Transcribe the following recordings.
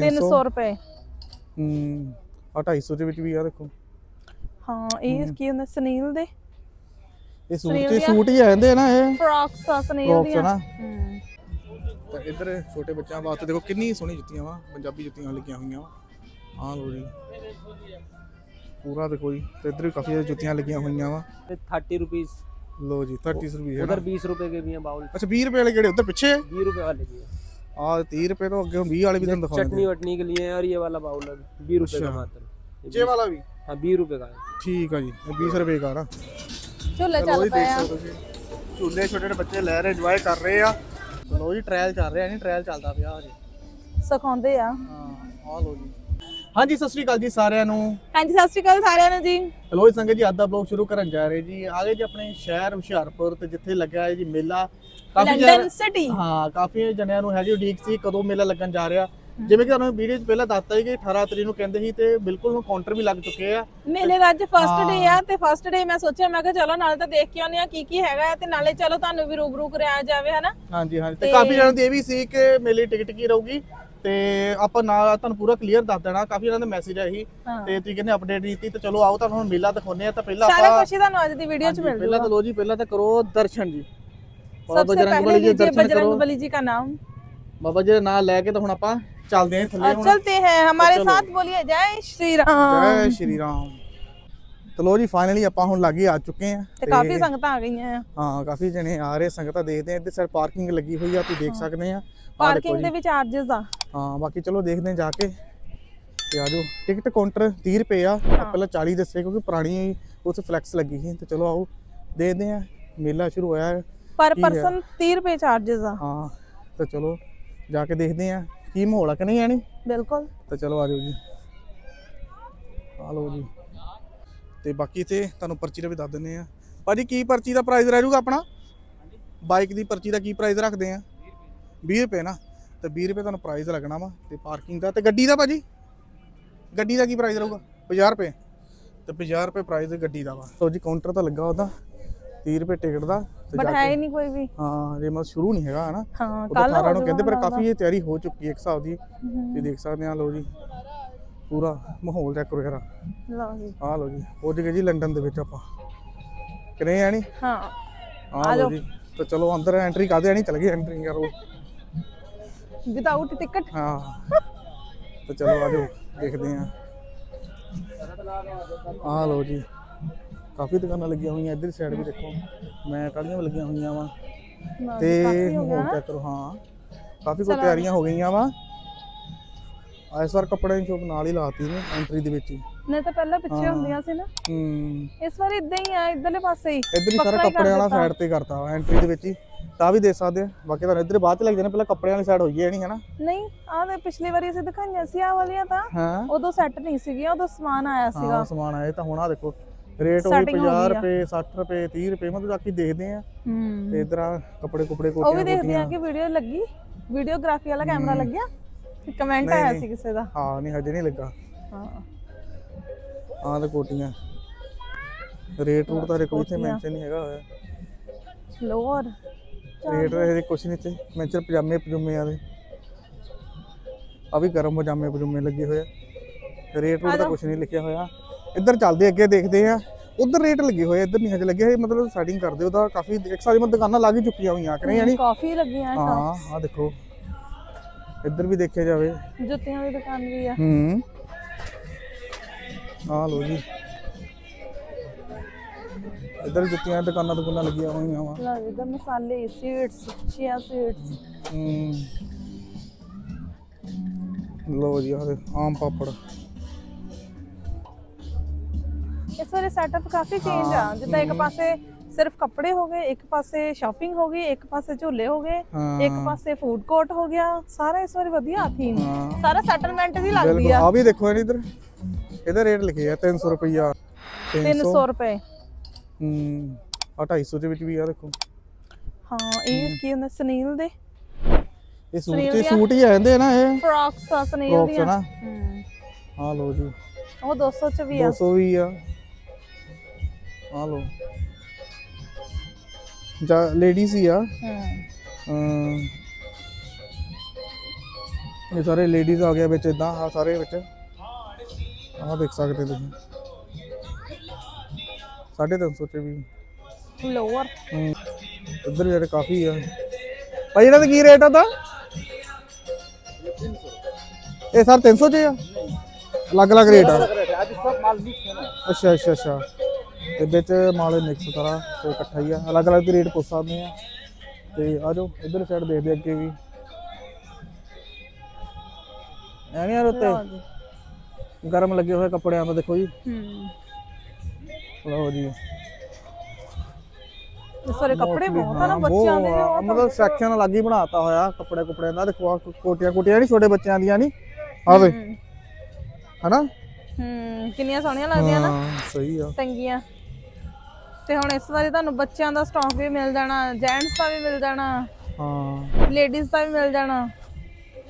300 ਰੁਪਏ। ਹੂੰ ਆ ਦੇ ਵਿੱਚ ਵੀ ਆ ਦੇਖੋ। ਹਾਂ ਇਹ ਕੀ ਹੁੰਦਾ ਸੁਨੀਲ ਦੇ? ਇਹ ਸੂਟ ਤੇ ਸੂਟ ਹੀ ਆਂਦੇ ਨਾ ਇਹ। ਫਰਾਕਸ ਆ ਸੁਨੀਲ ਦੀਆਂ। ਨਾ। ਤਾਂ ਇੱਧਰ ਛੋਟੇ ਬੱਚਿਆਂ ਵਾਸਤੇ ਦੇਖੋ ਕਿੰਨੀ ਸੋਹਣੀ ਜੁੱਤੀਆਂ ਵਾ ਪੰਜਾਬੀ ਜੁੱਤੀਆਂ ਲੱਗੀਆਂ ਹੋਈਆਂ ਵਾ। ਆ ਲੋ ਜੀ। ਪੂਰਾ ਦੇਖੋ ਜੀ ਤੇ ਇੱਧਰ ਵੀ ਕਾਫੀ ਜੁੱਤੀਆਂ ਲੱਗੀਆਂ ਹੋਈਆਂ ਵਾ। 30 ਰੁਪਏ ਲੋ ਜੀ 30 ਰੁਪਏ ਉਧਰ 20 ਰੁਪਏ ਕੇ ਵੀ ਆ ਬਾਉਲ ਅੱਛਾ 20 ਰੁਪਏ ਵਾਲੇ ਕਿਹੜੇ ਉਧਰ ਪਿੱਛੇ? 20 ਰੁਪਏ ਵਾਲੇ ਜੀ हैं ਆ 30 ਰੁਪਏ ਤੋਂ ਅੱਗੇ 20 ਵਾਲੇ ਵੀ ਤੁਹਾਨੂੰ ਦਿਖਾਉਂਦੇ चटनी वटनी के लिए है और ये वाला बाउल है बीस रुपए का अच्छा। मात्र ਜੇ ਵਾਲਾ ਵੀ हाँ बीस रुपए का है ਠੀਕ ਆ ਜੀ ਇਹ 20 ਰੁਪਏ ਦਾ ਨਾ ਝੋਲੇ ਲੋ ਚੱਲ ਜੀ ਪਏ ਦੇਖ ਆ ਸਕਦੇ ਹੋ ਤੁਸੀਂ ਝੂਲੇ ਛੋਟੇ ਛੋਟੇ ਬੱਚੇ ਲੈ ਰਹੇ ਇੰਜੋਏ ਕਰ ਰਹੇ ਆ ਲੋ ਜੀ ਟ੍ਰਾਇਲ ਚੱਲ ਰਿਹਾ ਨਹੀਂ ਟ੍ਰਾਇਲ ਚੱਲਦਾ ਪਿਆ ਜੀ ਸਿਖਾਉਂਦੇ ਆ ਹਾਂ ਆ ਲੋ ਜੀ ਹਾਂਜੀ ਸਤਿ ਸ੍ਰੀ ਅਕਾਲ ਜੀ ਸਾਰਿਆਂ ਨੂੰ। ਹਾਂਜੀ ਸਤਿ ਸ਼੍ਰੀ ਅਕਾਲ ਸਾਰਿਆਂ ਨੂੰ ਜੀ। ਹੈਲੋ ਜੀ ਸੰਗਤ ਜੀ ਅੱਜ ਦਾ ਬਲੌਗ ਸ਼ੁਰੂ ਕਰਨ ਜਾ ਰਹੇ ਜੀ। ਆਗੇ ਜੀ ਆਪਣੇ ਸ਼ਹਿਰ ਹੁਸ਼ਿਆਰਪੁਰ ਤੇ ਜਿੱਥੇ ਲੱਗਾ ਹੈ ਜੀ ਮੇਲਾ। ਲੰਡਨ ਸਿਟੀ ਹਾਂ ਕਾਫੀ ਜਣਿਆਂ ਨੂੰ ਹੈਗੀ ਉਡੀਕ ਸੀ ਕਦੋਂ ਮੇਲਾ ਲੱਗਣ ਜਾ ਰਿਹਾ। ਜਿਵੇਂ ਕਿ ਤੁਹਾਨੂੰ ਵੀਡੀਓ 'ਚ ਪਹਿਲਾਂ ਦੱਸਤਾ ਸੀ ਕਿ 18 ਤਰੀਕ ਨੂੰ ਕਹਿੰਦੇ ਸੀ ਤੇ ਬਿਲਕੁਲ ਹੁਣ ਕਾਊਂਟਰ ਵੀ ਲੱਗ ਚੁੱਕੇ ਆ। ਮੇਲੇ ਦਾ ਅੱਜ ਫਸਟ ਹਾਂ। ਡੇ ਆ ਤੇ ਫਸਟ ਡੇ ਮੈਂ ਸੋਚਿਆ ਮੈਂ ਕਿਹਾ ਚਲੋ ਨਾਲੇ ਤਾਂ ਦੇਖ ਕੇ ਆਉਂਦੇ ਆ ਕੀ ਕੀ ਹੈਗਾ ਹੈ ਤੇ ਨਾਲੇ ਚਲੋ ਤੁਹਾਨੂੰ ਵੀ ਰੂਬਰੂ ਕਰਾਇਆ ਜਾਵੇ ਹਨਾ? ਹਾਂਜੀ ਹਾਂਜੀ। ਤੇ ਤੇ- ਕਾਫੀ ਜਣਾਂ ਦੀ ਇਹ ਵੀ ਸੀ ਕਿ ਮੇਲੇ ਟਿਕਟ ਕੀ ਰਹੂਗੀ। ਤੇ ਆਪਾਂ ਨਾਲ ਤੁਹਾਨੂੰ ਪੂਰਾ ਕਲੀਅਰ ਦੱਸ ਦੇਣਾ ਕਾਫੀ ਇਹਨਾਂ ਦੇ ਮੈਸੇਜ ਆਏ ਤੇ ਤੁਸੀਂ ਕਹਿੰਦੇ ਅਪਡੇਟ ਦਿੱਤੀ ਤੇ ਚਲੋ ਆਓ ਤੁਹਾਨੂੰ ਮੇਲਾ ਦਿਖਾਉਂਦੇ ਆ ਤਾਂ ਪਹਿਲਾਂ ਆਪਾਂ ਸਾਰਾ ਕੁਝ ਹੀ ਤੁਹਾਨੂੰ ਅੱਜ ਦੀ ਵੀਡੀਓ 'ਚ ਮਿਲ ਪਹਿਲਾਂ ਤਾਂ ਲੋ ਜੀ ਪਹਿਲਾਂ ਤਾਂ ਕਰੋ ਦਰਸ਼ਨ ਜੀ। ਬਾਬਾ ਬਜਰੰਗ ਬਲੀ ਜੀ ਦਰਸ਼ਨ ਬਜਰੰਗ ਬਲੀ ਜੀ ਦਾ ਨਾਮ। ਬਾਬਾ ਜੀ ਦਾ ਨਾਮ ਲੈ ਕੇ ਤਾਂ ਹੁਣ ਆਪਾਂ ਚੱਲਦੇ ਹਾਂ ਥੱਲੇ ਹੁਣ। ਚਲਤੇ ਹੈ ਹਮਾਰੇ ਸਾਥ ਬੋਲਿਏ ਜੈ ਸ਼੍ਰੀ ਰਾਮ। ਜੈ ਸ਼੍ਰੀ ਰਾਮ। ਤੇ ਲੋ ਜੀ ਫਾਈਨਲੀ ਆਪਾਂ ਹੁਣ ਲਾਗੇ ਆ ਚੁੱਕੇ ਆ ਤੇ ਕਾਫੀ ਸੰਗਤਾਂ ਆ ਗਈਆਂ ਆ। ਹਾਂ ਕਾਫੀ ਜਣੇ ਆ ਰਹੇ ਸੰਗਤਾਂ ਦੇਖਦੇ ਆ। ਇੱਥੇ ਸਰ ਪਾਰਕਿੰਗ ਲੱਗੀ ਹੋਈ ਆ ਤੁਸੀਂ ਦੇਖ ਸਕਦੇ ਆ। ਪਾਰਕਿੰਗ ਦੇ ਵੀ ਚਾਰजेस ਆ। ਹਾਂ ਬਾਕੀ ਚਲੋ ਦੇਖਦੇ ਆ ਜਾ ਕੇ। ਤੇ ਆਜੋ ਟਿਕਟ ਕਾਊਂਟਰ 30 ਰੁਪਏ ਆ। ਪਹਿਲਾਂ 40 ਦੱਸੇ ਕਿਉਂਕਿ ਪੁਰਾਣੀ ਉਸ ਫਲੈਕਸ ਲੱਗੀ ਸੀ। ਤੇ ਚਲੋ ਆਓ ਦੇਖਦੇ ਆ ਮੇਲਾ ਸ਼ੁਰੂ ਹੋਇਆ ਹੈ। ਪਰ ਪਰਸਨ 30 ਰੁਪਏ ਚਾਰजेस ਆ। ਹਾਂ ਤਾਂ ਚਲੋ ਜਾ ਕੇ ਦੇਖਦੇ ਆ ਕੀ ਮਾਹੌਲ ਆ ਕਿ ਨਹੀਂ ਆਣੀ ਬਿਲਕੁਲ। ਤਾਂ ਚਲੋ ਆਜੋ ਜੀ। ਆ ਲਓ ਜੀ। ਤੇ ਬਾਕੀ ਤੇ ਤੁਹਾਨੂੰ ਪਰਚੀ ਦਾ ਵੀ ਦੱਸ ਦਿੰਨੇ ਆ। ਭਾਜੀ ਕੀ ਪਰਚੀ ਦਾ ਪ੍ਰਾਈਸ ਰਹਿ ਜਾਊਗਾ ਆਪਣਾ? ਬਾਈਕ ਦੀ ਪਰਚੀ ਦਾ ਕੀ ਪ੍ਰਾਈਸ ਰੱਖਦੇ ਆ? 20 ਰੁਪਏ ਨਾ। ਤੇ 20 ਰੁਪਏ ਤੁਹਾਨੂੰ ਪ੍ਰਾਈਸ ਲੱਗਣਾ ਵਾ ਤੇ ਪਾਰਕਿੰਗ ਦਾ। ਤੇ ਗੱਡੀ ਦਾ ਭਾਜੀ? ਗੱਡੀ ਦਾ ਕੀ ਪ੍ਰਾਈਸ ਰਹੂਗਾ? 50 ਰੁਪਏ। ਤੇ 50 ਰੁਪਏ ਪ੍ਰਾਈਸ ਗੱਡੀ ਦਾ ਵਾ। ਸੋ ਜੀ ਕਾਊਂਟਰ ਤਾਂ ਲੱਗਾ ਉਹਦਾ। 30 ਰੁਪਏ ਟਿਕਟ ਦਾ। ਤੇ ਬਟ ਹੈ ਨਹੀਂ ਕੋਈ ਵੀ। ਹਾਂ ਜੇ ਮਤਲਬ ਸ਼ੁਰੂ ਨਹੀਂ ਹੈਗਾ ਹਨਾ। ਹਾਂ ਤਾਂ ਕੱਲ 18 ਨੂੰ ਕਹਿੰਦੇ ਪਰ ਕਾਫੀ ਇਹ ਤਿਆਰੀ ਹੋ ਚੁੱਕੀ ਹੈ ਇੱਕ ਹਿਸਾਬ ਦੀ। ਤੁਸੀਂ ਦੇਖ ਸਕਦੇ ਆ ਲਓ ਜੀ। ਪੂਰਾ ਮਾਹੌਲ ਚੈੱਕ ਕਰੋ ਯਾਰ ਲਓ ਜੀ। ਆਹ ਲਓ ਜੀ ਪਹੁੰਚ ਗਏ ਜੀ ਲੰਡਨ ਦੇ ਵਿੱਚ ਆਪਾਂ। ਕਿਨੇ ਆਣੀ ਹਾਂ। ਆਹ ਲਓ ਜੀ ਤਾਂ ਚਲੋ ਅੰਦਰ ਐਂਟਰੀ ਕਰਦੇ ਆਣੀ? ਚਲ ਗਏ ਐਂਟਰੀ ਕਰੋ ਵਿਦਆਊਟ ਟਿਕਟ ਹਾਂ। ਤਾਂ ਚਲੋ ਆ ਜਾਓ ਦੇਖਦੇ ਆ ਆਹ ਲਓ ਜੀ ਕਾਫੀ ਦੁਕਾਨਾਂ ਲੱਗੀਆਂ ਹੋਈਆਂ ਇੱਧਰ ਸਾਈਡ ਵੀ ਦੇਖੋ। ਮੈਂ ਕਾਲੀਆਂ ਵੀ ਲੱਗੀਆਂ ਹੋਈਆਂ ਵਾ? ਤੇ ਮਾਹੌਲ ਚੈੱਕ ਕਰੋ ਹਾਂ। ਕਾਫੀ ਕੋ ਤਿਆਰੀਆਂ ਹੋ ਗਈਆਂ ਵਾ। ਆ ਇਸ ਵਾਰ ਕੱਪੜਿਆਂ ਦੀ ਸ਼ੋਪ ਨਾਲ ਹੀ ਲਾਤੀ ਨੇ ਐਂਟਰੀ ਦੇ ਵਿੱਚ ਹੀ। ਨਹੀਂ ਤਾਂ ਪਹਿਲਾਂ ਪਿੱਛੇ ਹਾਂ। ਹੁੰਦੀਆਂ ਸੀ ਨਾ। ਹੂੰ। ਇਸ ਵਾਰ ਇਦਾਂ ਹੀ ਆ ਇਧਰਲੇ ਪਾਸੇ ਹੀ। ਇੱਧਰ ਹੀ ਸਾਰਾ ਵੱਖਰਾ ਹੀ ਕਰ ਕੱਪੜਿਆਂ ਵਾਲਾ ਦਿੱਤਾ। ਸਾਈਡ ਤੇ ਕਰਤਾ ਵਾ ਐਂਟਰੀ ਦੇ ਵਿੱਚ ਹੀ। ਤਾਂ ਵੀ ਦੇ ਸਕਦੇ ਆ। ਬਾਕੀ ਤੁਹਾਨੂੰ ਇੱਧਰ ਬਾਅਦ ਚ ਲੱਗ ਜਾਣਾ ਪਹਿਲਾਂ ਕੱਪੜਿਆਂ ਵਾਲੀ ਸਾਈਡ ਹੋਈ ਹੈ ਨਹੀਂ ਹਨਾ ਨਹੀਂ ਆਹ ਤੇ ਪਿਛਲੀ ਵਾਰੀ ਅਸੀਂ ਦਿਖਾਈਆਂ ਸੀ ਆ ਵਾਲੀਆਂ ਤਾਂ। ਹਾਂ। ਉਦੋਂ ਸੈੱਟ ਨਹੀਂ ਸੀਗੀਆਂ ਉਦੋਂ ਸਮਾਨ ਆਇਆ ਸੀਗਾ। ਹਾਂ ਸਮਾਨ ਆਇਆ ਤਾਂ ਹੁਣ ਆ ਦੇਖੋ ਰੇਟ Starting ਹੋ 50 ਗਈ ਆ। ਰੁਪਏ 60 ਰੁਪਏ 30 ਰੁਪਏ ਮਤਲਬ ਬਾਕੀ ਦੇਖਦੇ ਆ। ਹੂੰ। ਤੇ ਇਧਰ ਆ ਕੱਪੜੇ ਕੁਪੜੇ ਉਹ ਵੀ ਦੇਖਦੇ ਆ ਕੋਟੀਆਂ। ਕਿ ਵੀਡੀਓ ਲੱਗੀ। ਵੀਡੀਓਗ੍ਰਾਫੀ ਵਾਲਾ ਕੈਮਰਾ ਲੱਗਿਆ? ਕਮੈਂਟ ਨਹੀਂ, ਆਇਆ ਨਹੀਂ। ਸੀ ਕਿਸੇ ਦਾ? ਹਾਂ ਨਹੀਂ ਹਜੇ ਨਹੀਂ ਲੱਗਾ। ਹਾਂ। ਆਹ ਤੇ ਕੋਟੀਆਂ। ਰੇਟ ਰੂਟ ਤਾਂ ਕੋਈ ਇੱਥੇ ਕੋਟੀਆਂ। ਮੈਂਸ਼ਨ ਨਹੀਂ ਹੈਗਾ ਹੋਇਆ। ਲੋਅਰ। ਰੇਟ ਇਹਦੇ ਕੁਛ ਨਹੀਂ ਤੇ ਮੈਂਚਰ ਪਜਾਮੇ ਪਜੂਮੇ ਆਦੇ ਆ ਵੀ ਗਰਮ ਪਜਾਮੇ ਪਜੂਮੇ ਲੱਗੇ ਹੋਏ ਆ। ਰੇਟ ਰੂਟ ਤਾਂ ਕੁਛ ਨਹੀਂ ਲਿਖਿਆ ਹੋਇਆ। ਇੱਧਰ ਚੱਲਦੇ ਅੱਗੇ ਦੇਖਦੇ ਆ। ਉਧਰ ਰੇਟ ਲੱਗੇ ਹੋਏ ਆ, ਇੱਧਰ ਨਹੀਂ ਹਜੇ ਲੱਗੇ ਹੋਏ। ਮਤਲਬ ਸੈਟਿੰਗ ਕਰਦੇ ਉਹਦਾ ਕਾਫੀ ਇੱਕ ਸਾਰੀ ਮਤ ਦੁਕਾਨਾਂ ਲੱਗ ਹੀ ਚੁੱਕੀਆਂ ਹੋਈਆਂ ਕਿ ਨਹੀਂ ਯਾਨੀ ਕਾਫੀ ਲੱਗੀਆਂ ਆ ਹਾਂ ਆ ਦੇਖੋ। ਇੱਧਰ ਵੀ ਦੇਖਿਆ ਜਾਵੇ। ਜੁੱਤੀਆਂ ਦੀ ਦੁਕਾਨ ਵੀ ਆ। ਹੂੰ। ਆ ਲੋ ਜੀ। ਇੱਧਰ ਜੁੱਤੀਆਂ ਦੀਆਂ ਦੁਕਾਨਾਂ ਦੁਕਾਨਾਂ ਲੱਗੀਆਂ ਹੋਈਆਂ ਵਾ। ਲਓ ਜੀ, ਇੱਧਰ ਮਸਾਲੇ ਸੀਡਸ ਚੀਆ ਸੀਡਸ ਹੂੰ। ਲੋ ਜੀ ਆਹ ਆਮ ਪਾਪੜ। ਇਸ ਵਾਰੇ ਸੈਟਅਪ ਕਾਫੀ ਚੇਂਜ ਆ। ਜਿੱਦਾਂ ਇੱਕ ਪਾਸੇ ਸਿਰਫ ਕੱਪੜੇ ਹੋ ਗਏ ਇੱਕ ਪਾਸੇ ਸ਼ਾਪਿੰਗ ਹੋ ਗਈ ਇੱਕ ਪਾਸੇ ਝੂਲੇ ਹੋ ਗਏ ਇੱਕ ਪਾਸੇ ਫੂਡ ਕੋਰਟ ਹੋ ਗਿਆ ਸਾਰਾ ਇਸ ਵਾਰੀ ਵਧੀਆ ਥੀਮ ਸਾਰਾ ਸੈਟਲਮੈਂਟ ਦੀ ਲੱਗਦੀ ਆ। ਆ ਵੀ ਦੇਖੋ ਇਹਨੇ ਇੱਧਰ ਇਹਦਾ ਰੇਟ ਲਿਖਿਆ ਆ 300 ਰੁਪਈਆ 300 ਰੁਪਏ। ਹੂੰ ਆ 250 ਦੇ ਵਿੱਚ ਵੀ ਆ ਦੇਖੋ। ਹਾਂ ਇਹ ਕੀ ਹੁੰਦਾ ਸਨੀਲ ਦੇ? ਇਹ ਸੂਟ ਤੇ? ਸੂਟ ਹੀ ਆ ਜਾਂਦੇ ਆ ਨਾ ਇਹ। ਫਰੌਕਸ ਆ ਸਨੀਲ ਦੀਆਂ। ਨਾ? ਹੂੰ। ਲੋ ਜੀ। ਉਹ 200 ਚ ਵੀ ਆ। 200 ਵੀ ਆ। ਆ ਲੋ ਜਾ ਲੇਡੀਜ਼ ਹੀ ਆ। ਹੂੰ। ਅਮ ਇਹ ਸਾਰੇ ਲੇਡੀਜ਼ ਆ ਗਿਆ ਵਿੱਚ ਇਦਾਂ ਆ ਸਾਰੇ ਵਿੱਚ। ਆਹ ਦੇਖ ਸਕਦੇ ਤੁਸੀਂ। 350 ਚ ਵੀ। ਲੋਅਰ ਹੂੰ। ਇੱਧਰ ਜਿਹੜੇ ਕਾਫੀ ਆ। ਭਾਈ ਇਹਨਾਂ ਦਾ ਕੀ ਰੇਟ ਆ ਦਾ ਇਹ ਸਰ 300 ਚ ਆ? ਅਲੱਗ ਅਲੱਗ ਰੇਟ ਆ। ਅੱਛਾ ਅੱਛਾ ਅੱਛਾ। ਤੇ ਵਿੱਚ ਮਾਲੇ ਮਿਕਸ ਕਰਾ ਤੇ ਇਕੱਠਾ ਹੀ ਆ। ਅਲੱਗ ਅਲੱਗ ਰੇਟ ਪੁੱਛ ਸਕਦੇ ਆ। ਤੇ ਆ ਜਾਓ ਇਧਰ ਸਾਈਡ ਦੇਖਦੇ ਅੱਗੇ ਵੀ। ਐ ਨਹੀਂ ਯਾਰ ਉੱਤੇ ਗਰਮ ਲੱਗੇ ਹੋਏ ਕੱਪੜਿਆਂ ਦਾ ਦੇਖੋ ਜੀ। ਹੂੰ। ਲਓ ਜੀ। ਇਸ ਵਾਰੇ ਕੱਪੜੇ ਬਹੁਤ ਆ ਨਾ ਬੱਚਿਆਂ ਦੇ ਆ, ਮਤਲਬ ਸੈਕਸ਼ਨ ਅਲੱਗ ਹੀ ਬਣਾਤਾ ਹੋਇਆ ਕੱਪੜੇ ਕੁਪੜਿਆਂ ਦਾ। ਦੇਖੋ ਕੋਟੀਆਂ ਕੋਟੀਆਂ ਨਹੀਂ ਛੋਟੇ ਬੱਚਿਆਂ ਦੀਆਂ ਨਹੀਂ। ਆਵੇ ਹੂੰ। ਹਨਾ? ਹੂੰ ਕਿੰਨੀਆਂ ਸੋਹਣੀਆਂ ਲੱਗਦੀਆਂ ਨਾ। ਸਹੀ ਆ। ਟੰਗੀਆਂ ਤੇ ਹੁਣ ਇਸ ਵਾਰੀ ਤੁਹਾਨੂੰ ਬੱਚਿਆਂ ਦਾ ਸਟਾਕ ਵੀ ਮਿਲ ਜਾਣਾ ਜੈਂਟਸ ਦਾ ਵੀ ਮਿਲ ਜਾਣਾ ਹਾਂ। ਲੇਡੀਜ਼ ਦਾ ਵੀ ਮਿਲ ਜਾਣਾ।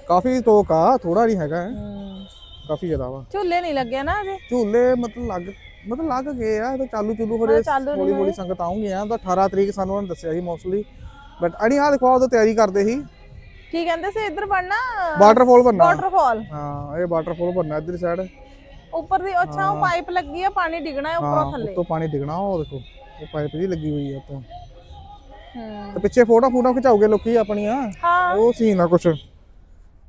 ਕਾਫੀ ਸਟੋਕ ਆ ਥੋੜਾ ਨਹੀਂ ਹੈਗਾ ਕਾਫੀ ਜ਼ਿਆਦਾ ਵਾ। ਝੂਲੇ ਨਹੀਂ ਲੱਗੇ ਨਾ ਅਜੇ? ਝੂਲੇ ਮਤਲਬ ਲੱਗ ਮਤਲਬ ਲੱਗ ਗਏ ਆ ਇਹ ਤਾਂ ਚਾਲੂ ਚੁਲੂ ਹੋ ਰਹੇ ਚਾਲੂ ਨੀ ਹੌਲੀ ਹੌਲੀ ਸੰਗਤ ਆਉਂਗੀਆਂ ਤਾਂ 18 ਤਰੀਕ ਸਾਨੂੰ ਉਹਨਾਂ ਦੱਸਿਆ ਸੀ ਮੋਸਟਲੀ ਬਟ ਅਣੀ ਆ ਦੇਖੋ ਉਹਦੀ ਤਿਆਰੀ ਕਰਦੇ ਸੀ। ਕੀ ਕਹਿੰਦੇ ਸੀ ਇੱਧਰ ਬਣਨਾ? ਵਾਟਰਫਾਲ ਬਣਨਾ। ਵਾਟਰਫਾਲ ਹਾਂ ਇਹ ਵਾਟਰਫਾਲ ਬਣਨਾ ਇੱਧਰ ਸਾਈਡ ਉੱਪਰ ਦੀ ਅੱਛਾ ਉਹ ਪਾਈਪ ਲੱਗੀ ਆ ਪਾਣੀ ਡਿੱਗਣਾ ਹੈ ਉੱਪਰੋਂ ਹਾਂ ਥੱਲੇ। ਉੱਤੋਂ ਪਾਣੀ ਡਿੱਗਣਾ ਉਹ ਦੇਖੋ। ਉਹ ਪਾਈਪ ਜੀ ਲੱਗੀ ਹੋਈ ਆ ਉੱਤੋਂ। ਹੂੰ। ਤੇ ਪਿੱਛੇ ਫੋਟੋ ਫੋਟੋ ਖਿਚਾਓਗੇ ਲੋਕੀ ਆਪਣੀਆਂ? ਹਾਂ। ਉਹ ਸੀਨ ਆ ਕੁਛ।